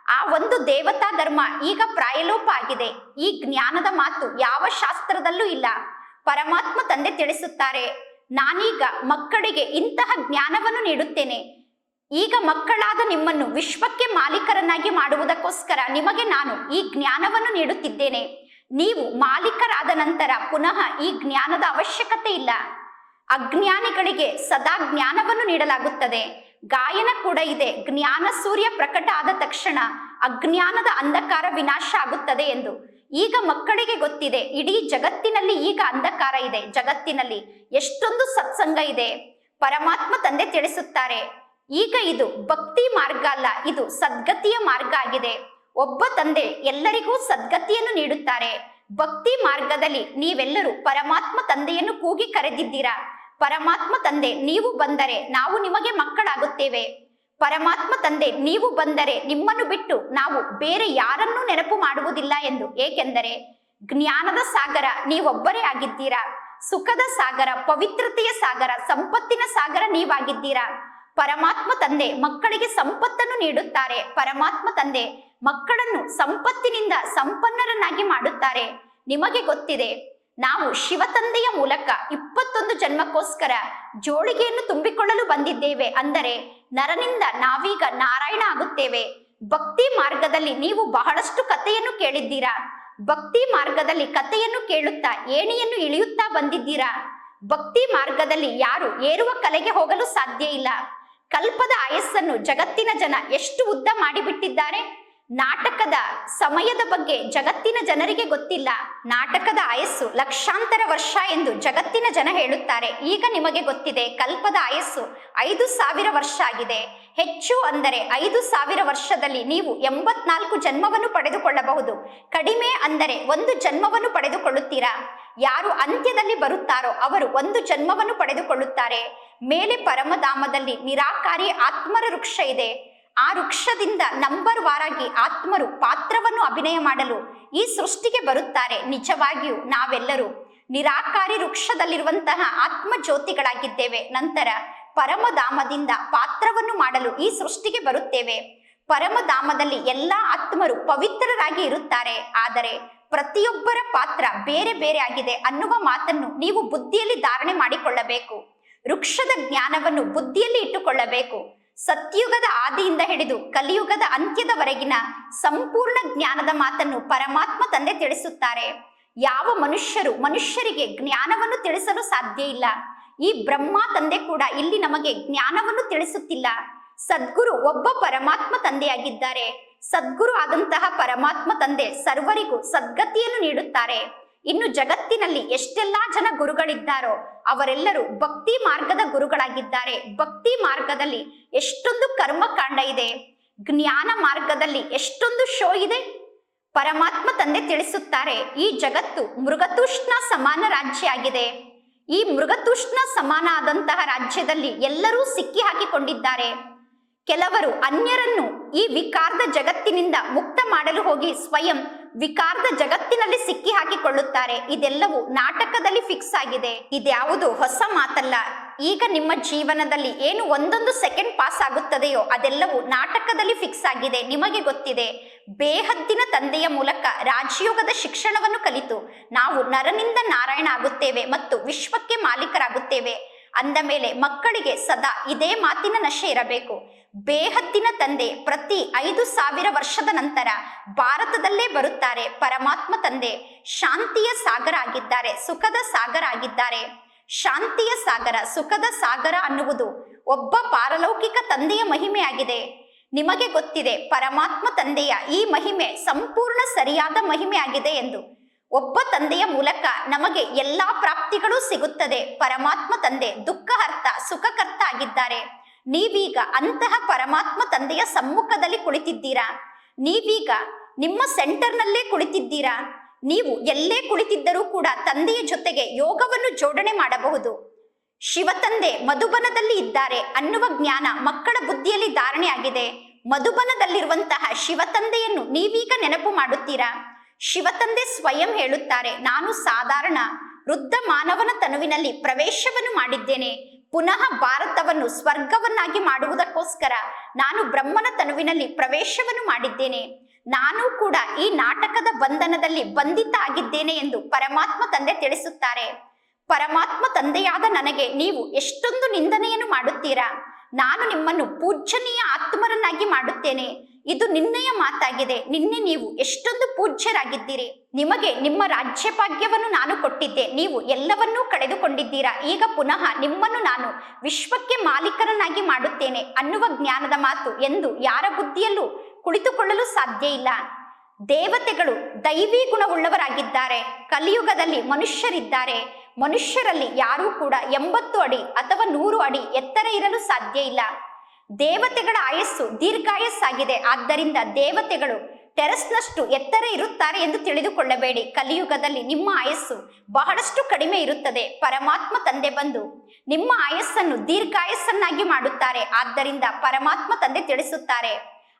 ಆ ಒಂದು ದೇವತಾ ಧರ್ಮ ಈಗ ಪ್ರಾಯಲೋಪ ಆಗಿದೆ. ಈ ಜ್ಞಾನದ ಮಾತು ಯಾವ ಶಾಸ್ತ್ರದಲ್ಲೂ ಇಲ್ಲ. ಪರಮಾತ್ಮ ತಂದೆ ತಿಳಿಸುತ್ತಾರೆ, ನಾನೀಗ ಮಕ್ಕಳಿಗೆ ಇಂತಹ ಜ್ಞಾನವನ್ನು ನೀಡುತ್ತೇನೆ. ಈಗ ಮಕ್ಕಳಾದ ನಿಮ್ಮನ್ನು ವಿಶ್ವಕ್ಕೆ ಮಾಲೀಕರನ್ನಾಗಿ ಮಾಡುವುದಕ್ಕೋಸ್ಕರ ನಿಮಗೆ ನಾನು ಈ ಜ್ಞಾನವನ್ನು ನೀಡುತ್ತಿದ್ದೇನೆ. ನೀವು ಮಾಲೀಕರಾದ ನಂತರ ಪುನಃ ಈ ಜ್ಞಾನದ ಅವಶ್ಯಕತೆ ಇಲ್ಲ. ಅಜ್ಞಾನಿಗಳಿಗೆ ಸದಾ ಜ್ಞಾನವನ್ನು ನೀಡಲಾಗುತ್ತದೆ. ಗಾಯನ ಕೂಡ ಇದೆ. ಜ್ಞಾನ ಸೂರ್ಯ ಪ್ರಕಟ ಆದ ತಕ್ಷಣ ಅಜ್ಞಾನದ ಅಂಧಕಾರ ವಿನಾಶ ಆಗುತ್ತದೆ ಎಂದು. ಈಗ ಮಕ್ಕಳಿಗೆ ಗೊತ್ತಿದೆ. ಇಡೀ ಜಗತ್ತಿನಲ್ಲಿ ಈಗ ಅಂಧಕಾರ ಇದೆ. ಜಗತ್ತಿನಲ್ಲಿ ಎಷ್ಟೊಂದು ಸತ್ಸಂಗ ಇದೆ. ಪರಮಾತ್ಮ ತಂದೆ ತಿಳಿಸುತ್ತಾರೆ. ಈಗ ಇದು ಭಕ್ತಿ ಮಾರ್ಗ ಅಲ್ಲ, ಇದು ಸದ್ಗತಿಯ ಮಾರ್ಗ ಆಗಿದೆ. ಒಬ್ಬ ತಂದೆ ಎಲ್ಲರಿಗೂ ಸದ್ಗತಿಯನ್ನು ನೀಡುತ್ತಾರೆ. ಭಕ್ತಿ ಮಾರ್ಗದಲ್ಲಿ ನೀವೆಲ್ಲರೂ ಪರಮಾತ್ಮ ತಂದೆಯನ್ನು ಕೂಗಿ ಕರೆದಿದ್ದೀರಾ? ಪರಮಾತ್ಮ ತಂದೆ, ನೀವು ಬಂದರೆ ನಾವು ನಿಮಗೆ ಮಕ್ಕಳಾಗುತ್ತೇವೆ. ಪರಮಾತ್ಮ ತಂದೆ, ನೀವು ಬಂದರೆ ನಿಮ್ಮನ್ನು ಬಿಟ್ಟು ನಾವು ಬೇರೆ ಯಾರನ್ನೂ ನೆನಪು ಮಾಡುವುದಿಲ್ಲ ಎಂದು ಏಕೆಂದರೆ, ಜ್ಞಾನದ ಸಾಗರ ನೀವೊಬ್ಬರೇ ಆಗಿದ್ದೀರಾ? ಸುಖದ ಸಾಗರ, ಪವಿತ್ರತೆಯ ಸಾಗರ, ಸಂಪತ್ತಿನ ಸಾಗರ ನೀವಾಗಿದ್ದೀರಾ? ಪರಮಾತ್ಮ ತಂದೆ ಮಕ್ಕಳಿಗೆ ಸಂಪತ್ತನ್ನು ನೀಡುತ್ತಾರೆ. ಪರಮಾತ್ಮ ತಂದೆ ಮಕ್ಕಳನ್ನು ಸಂಪತ್ತಿನಿಂದ ಸಂಪನ್ನರನ್ನಾಗಿ ಮಾಡುತ್ತಾರೆ. ನಿಮಗೆ ಗೊತ್ತಿದೆ, ನಾವು ಶಿವತಂದೆಯ ಮೂಲಕ ಇಪ್ಪತ್ತೊಂದು ಜನ್ಮಕ್ಕೋಸ್ಕರ ಜೋಳಿಗೆಯನ್ನು ತುಂಬಿಕೊಳ್ಳಲು ಬಂದಿದ್ದೇವೆ. ಅಂದರೆ ನರನಿಂದ ನಾವೀಗ ನಾರಾಯಣ ಆಗುತ್ತೇವೆ. ಭಕ್ತಿ ಮಾರ್ಗದಲ್ಲಿ ನೀವು ಬಹಳಷ್ಟು ಕಥೆಯನ್ನು ಕೇಳಿದ್ದೀರಾ? ಭಕ್ತಿ ಮಾರ್ಗದಲ್ಲಿ ಕಥೆಯನ್ನು ಕೇಳುತ್ತಾ ಏಣಿಯನ್ನು ಇಳಿಯುತ್ತಾ ಬಂದಿದ್ದೀರಾ? ಭಕ್ತಿ ಮಾರ್ಗದಲ್ಲಿ ಯಾರು ಏರುವ ಕಲೆಗೆ ಹೋಗಲು ಸಾಧ್ಯ ಇಲ್ಲ. ಕಲ್ಪದ ಆಯಸ್ಸನ್ನು ಜಗತ್ತಿನ ಜನ ಎಷ್ಟು ಉದ್ದ ಮಾಡಿಬಿಟ್ಟಿದ್ದಾರೆ? ನಾಟಕದ ಸಮಯದ ಬಗ್ಗೆ ಜಗತ್ತಿನ ಜನರಿಗೆ ಗೊತ್ತಿಲ್ಲ. ನಾಟಕದ ಆಯಸ್ಸು ಲಕ್ಷಾಂತರ ವರ್ಷ ಎಂದು ಜಗತ್ತಿನ ಜನ ಹೇಳುತ್ತಾರೆ. ಈಗ ನಿಮಗೆ ಗೊತ್ತಿದೆ, ಕಲ್ಪದ ಆಯಸ್ಸು ಐದು ಸಾವಿರ ವರ್ಷ ಆಗಿದೆ. ಹೆಚ್ಚು ಅಂದರೆ ಐದು ಸಾವಿರ ವರ್ಷದಲ್ಲಿ ನೀವು ಎಂಬತ್ನಾಲ್ಕು ಜನ್ಮವನ್ನು ಪಡೆದುಕೊಳ್ಳಬಹುದು. ಕಡಿಮೆ ಅಂದರೆ ಒಂದು ಜನ್ಮವನ್ನು ಪಡೆದುಕೊಳ್ಳುತ್ತೀರಾ? ಯಾರು ಅಂತ್ಯದಲ್ಲಿ ಬರುತ್ತಾರೋ ಅವರು ಒಂದು ಜನ್ಮವನ್ನು ಪಡೆದುಕೊಳ್ಳುತ್ತಾರೆ. ಮೇಲೆ ಪರಮಧಾಮದಲ್ಲಿ ನಿರಾಕಾರಿ ಆತ್ಮರ ವೃಕ್ಷ ಇದೆ. ಆ ವೃಕ್ಷದಿಂದ ನಂಬರ್ ವಾರಾಗಿ ಆತ್ಮರು ಪಾತ್ರವನ್ನು ಅಭಿನಯ ಮಾಡಲು ಈ ಸೃಷ್ಟಿಗೆ ಬರುತ್ತಾರೆ. ನಿಜವಾಗಿಯೂ ನಾವೆಲ್ಲರೂ ನಿರಾಕಾರಿ ವೃಕ್ಷದಲ್ಲಿರುವಂತಹ ಆತ್ಮ ಜ್ಯೋತಿಗಳಾಗಿದ್ದೇವೆ ನಂತರ ಪರಮಧಾಮದಿಂದ ಪಾತ್ರವನ್ನು ಮಾಡಲು ಈ ಸೃಷ್ಟಿಗೆ ಬರುತ್ತೇವೆ. ಪರಮಧಾಮದಲ್ಲಿ ಎಲ್ಲಾ ಆತ್ಮರು ಪವಿತ್ರರಾಗಿ ಇರುತ್ತಾರೆ. ಆದರೆ ಪ್ರತಿಯೊಬ್ಬರ ಪಾತ್ರ ಬೇರೆ ಬೇರೆ ಆಗಿದೆ ಅನ್ನುವ ಮಾತನ್ನು ನೀವು ಬುದ್ಧಿಯಲ್ಲಿ ಧಾರಣೆ ಮಾಡಿಕೊಳ್ಳಬೇಕು. ವೃಕ್ಷದ ಜ್ಞಾನವನ್ನು ಬುದ್ಧಿಯಲ್ಲಿ ಇಟ್ಟುಕೊಳ್ಳಬೇಕು. ಸತ್ಯುಗದ ಆದಿಯಿಂದ ಹಿಡಿದು ಕಲಿಯುಗದ ಅಂತ್ಯದವರೆಗಿನ ಸಂಪೂರ್ಣ ಜ್ಞಾನದ ಮಾತನ್ನು ಪರಮಾತ್ಮ ತಂದೆ ತಿಳಿಸುತ್ತಾರೆ. ಯಾವ ಮನುಷ್ಯರು ಮನುಷ್ಯರಿಗೆ ಜ್ಞಾನವನ್ನು ತಿಳಿಸಲು ಸಾಧ್ಯ ಇಲ್ಲ. ಈ ಬ್ರಹ್ಮ ತಂದೆ ಕೂಡ ಇಲ್ಲಿ ನಮಗೆ ಜ್ಞಾನವನ್ನು ತಿಳಿಸುತ್ತಿಲ್ಲ. ಸದ್ಗುರು ಒಬ್ಬ ಪರಮಾತ್ಮ ತಂದೆಯಾಗಿದ್ದಾರೆ. ಸದ್ಗುರು ಆದಂತಹ ಪರಮಾತ್ಮ ತಂದೆ ಸರ್ವರಿಗೂ ಸದ್ಗತಿಯನ್ನು ನೀಡುತ್ತಾರೆ. ಇನ್ನು ಜಗತ್ತಿನಲ್ಲಿ ಎಷ್ಟೆಲ್ಲಾ ಜನ ಗುರುಗಳಿದ್ದಾರೋ ಅವರೆಲ್ಲರೂ ಭಕ್ತಿ ಮಾರ್ಗದ ಗುರುಗಳಾಗಿದ್ದಾರೆ. ಭಕ್ತಿ ಮಾರ್ಗದಲ್ಲಿ ಎಷ್ಟೊಂದು ಕರ್ಮಕಾಂಡ ಇದೆ. ಜ್ಞಾನ ಮಾರ್ಗದಲ್ಲಿ ಎಷ್ಟೊಂದು ಶೋ ಇದೆ. ಪರಮಾತ್ಮ ತಂದೆ ತಿಳಿಸುತ್ತಾರೆ, ಈ ಜಗತ್ತು ಮೃಗತೂಷ್ಣ ಸಮಾನ ರಾಜ್ಯ ಆಗಿದೆ. ಈ ಮೃಗತೂಷ್ಣ ಸಮಾನ ಆದಂತಹ ರಾಜ್ಯದಲ್ಲಿ ಎಲ್ಲರೂ ಸಿಕ್ಕಿ ಹಾಕಿಕೊಂಡಿದ್ದಾರೆ. ಕೆಲವರು ಅನ್ಯರನ್ನು ಈ ವಿಕಾರದ ಜಗತ್ತಿನಿಂದ ಮುಕ್ತ ಮಾಡಲು ಹೋಗಿ ಸ್ವಯಂ ವಿಕಾರದ ಜಗತ್ತಿನಲ್ಲಿ ಸಿಕ್ಕಿ ಹಾಕಿಕೊಳ್ಳುತ್ತಾರೆ. ಇದೆಲ್ಲವೂ ನಾಟಕದಲ್ಲಿ ಫಿಕ್ಸ್ ಆಗಿದೆ. ಇದ್ಯಾವುದು ಹೊಸ ಮಾತಲ್ಲ. ಈಗ ನಿಮ್ಮ ಜೀವನದಲ್ಲಿ ಏನು ಒಂದೊಂದು ಸೆಕೆಂಡ್ ಪಾಸ್ ಆಗುತ್ತದೆಯೋ ಅದೆಲ್ಲವೂ ನಾಟಕದಲ್ಲಿ ಫಿಕ್ಸ್ ಆಗಿದೆ. ನಿಮಗೆ ಗೊತ್ತಿದೆ, ಬೇಹದ್ದಿನ ತಂದೆಯ ಮೂಲಕ ರಾಜಯೋಗದ ಶಿಕ್ಷಣವನ್ನು ಕಲಿತು ನಾವು ನರನಿಂದ ನಾರಾಯಣ ಆಗುತ್ತೇವೆ ಮತ್ತು ವಿಶ್ವಕ್ಕೆ ಮಾಲೀಕರಾಗುತ್ತೇವೆ. ಅಂದ ಮೇಲೆ ಮಕ್ಕಳಿಗೆ ಸದಾ ಇದೇ ಮಾತಿನ ನಶೆ ಇರಬೇಕು. ಬೇಹತ್ತಿನ ತಂದೆ ಪ್ರತಿ ಐದು ಸಾವಿರ ವರ್ಷದ ನಂತರ ಭಾರತದಲ್ಲೇ ಬರುತ್ತಾರೆ ಪರಮಾತ್ಮ ತಂದೆ. ಶಾಂತಿಯ ಸಾಗರ ಆಗಿದ್ದಾರೆ, ಸುಖದ ಸಾಗರ ಆಗಿದ್ದಾರೆ. ಶಾಂತಿಯ ಸಾಗರ, ಸುಖದ ಸಾಗರ ಅನ್ನುವುದು ಒಬ್ಬ ಪಾರಲೌಕಿಕ ತಂದೆಯ ಮಹಿಮೆಯಾಗಿದೆ. ನಿಮಗೆ ಗೊತ್ತಿದೆ, ಪರಮಾತ್ಮ ತಂದೆಯ ಈ ಮಹಿಮೆ ಸಂಪೂರ್ಣ ಸರಿಯಾದ ಮಹಿಮೆಯಾಗಿದೆ ಎಂದು. ಒಬ್ಬ ತಂದೆಯ ಮೂಲಕ ನಮಗೆ ಎಲ್ಲಾ ಪ್ರಾಪ್ತಿಗಳು ಸಿಗುತ್ತದೆ. ಪರಮಾತ್ಮ ತಂದೆ ದುಃಖಹರ್ತ, ಸುಖಕರ್ತ ಆಗಿದ್ದಾರೆ. ನೀವೀಗ ಅಂತಹ ಪರಮಾತ್ಮ ತಂದೆಯ ಸಮ್ಮುಖದಲ್ಲಿ ಕುಳಿತಿದ್ದೀರಾ? ನೀವೀಗ ನಿಮ್ಮ ಸೆಂಟರ್ನಲ್ಲೇ ಕುಳಿತಿದ್ದೀರಾ? ನೀವು ಎಲ್ಲೇ ಕುಳಿತಿದ್ದರೂ ಕೂಡ ತಂದೆಯ ಜೊತೆಗೆ ಯೋಗವನ್ನು ಜೋಡಣೆ ಮಾಡಬಹುದು. ಶಿವತಂದೆ ಮಧುಬನದಲ್ಲಿ ಇದ್ದಾರೆ ಅನ್ನುವ ಜ್ಞಾನ ಮಕ್ಕಳ ಬುದ್ಧಿಯಲ್ಲಿ ಧಾರಣೆ ಆಗಿದೆ ಮಧುಬನದಲ್ಲಿರುವಂತಹ ಶಿವತಂದೆಯನ್ನು ನೀವೀಗ ನೆನಪು ಮಾಡುತ್ತೀರಾ? ಶಿವತಂದೆ ಸ್ವಯಂ ಹೇಳುತ್ತಾರೆ, ನಾನು ಸಾಧಾರಣ ವೃದ್ಧ ಮಾನವನ ತನುವಿನಲ್ಲಿ ಪ್ರವೇಶವನ್ನು ಮಾಡಿದ್ದೇನೆ. ಪುನಃ ಭಾರತವನ್ನು ಸ್ವರ್ಗವನ್ನಾಗಿ ಮಾಡುವುದಕ್ಕೋಸ್ಕರ ನಾನು ಬ್ರಹ್ಮನ ತನುವಿನಲ್ಲಿ ಪ್ರವೇಶವನ್ನು ಮಾಡಿದ್ದೇನೆ. ನಾನು ಕೂಡ ಈ ನಾಟಕದ ಬಂಧನದಲ್ಲಿ ಬಂಧಿತ ಆಗಿದ್ದೇನೆ ಎಂದು ಪರಮಾತ್ಮ ತಂದೆ ತಿಳಿಸುತ್ತಾರೆ. ಪರಮಾತ್ಮ ತಂದೆಯಾದ ನನಗೆ ನೀವು ಎಷ್ಟೊಂದು ನಿಂದನೆಯನ್ನು ಮಾಡುತ್ತೀರಾ? ನಾನು ನಿಮ್ಮನ್ನು ಪೂಜ್ಯನೀಯ ಆತ್ಮರನ್ನಾಗಿ ಮಾಡುತ್ತೇನೆ. ಇದು ನಿನ್ನೆಯ ಮಾತಾಗಿದೆ. ನಿನ್ನೆ ನೀವು ಎಷ್ಟೊಂದು ಪೂಜ್ಯರಾಗಿದ್ದೀರಿ. ನಿಮಗೆ ನಿಮ್ಮ ರಾಜ್ಯಭಾಗ್ಯವನ್ನು ನಾನು ಕೊಟ್ಟಿದ್ದೆ. ನೀವು ಎಲ್ಲವನ್ನೂ ಕಳೆದುಕೊಂಡಿದ್ದೀರಾ. ಈಗ ಪುನಃ ನಿಮ್ಮನ್ನು ನಾನು ವಿಶ್ವಕ್ಕೆ ಮಾಲೀಕರನ್ನಾಗಿ ಮಾಡುತ್ತೇನೆ ಅನ್ನುವ ಜ್ಞಾನದ ಮಾತು ಎಂದು ಯಾರ ಬುದ್ಧಿಯಲ್ಲೂ ಕುಳಿತುಕೊಳ್ಳಲು ಸಾಧ್ಯ ಇಲ್ಲ. ದೇವತೆಗಳು ದೈವಿ ಗುಣವುಳ್ಳವರಾಗಿದ್ದಾರೆ. ಕಲಿಯುಗದಲ್ಲಿ ಮನುಷ್ಯರಿದ್ದಾರೆ. ಮನುಷ್ಯರಲ್ಲಿ ಯಾರೂ ಕೂಡ ಎಂಬತ್ತು ಅಡಿ ಅಥವಾ ನೂರು ಅಡಿ ಎತ್ತರ ಇರಲು ಸಾಧ್ಯ ಇಲ್ಲ. ದೇವತೆಗಳ ಆಯಸ್ಸು ದೀರ್ಘಾಯಸ್ಸಾಗಿದೆ. ಆದ್ದರಿಂದ ದೇವತೆಗಳು ಟೆರಸ್ನಷ್ಟು ಎತ್ತರ ಇರುತ್ತಾರೆ ಎಂದು ತಿಳಿದುಕೊಳ್ಳಬೇಡಿ. ಕಲಿಯುಗದಲ್ಲಿ ನಿಮ್ಮ ಆಯಸ್ಸು ಬಹಳಷ್ಟು ಕಡಿಮೆ ಇರುತ್ತದೆ. ಪರಮಾತ್ಮ ತಂದೆ ಬಂದು ನಿಮ್ಮ ಆಯಸ್ಸನ್ನು ದೀರ್ಘಾಯಸ್ಸನ್ನಾಗಿ ಮಾಡುತ್ತಾರೆ. ಆದ್ದರಿಂದ ಪರಮಾತ್ಮ ತಂದೆ ತಿಳಿಸುತ್ತಾರೆ.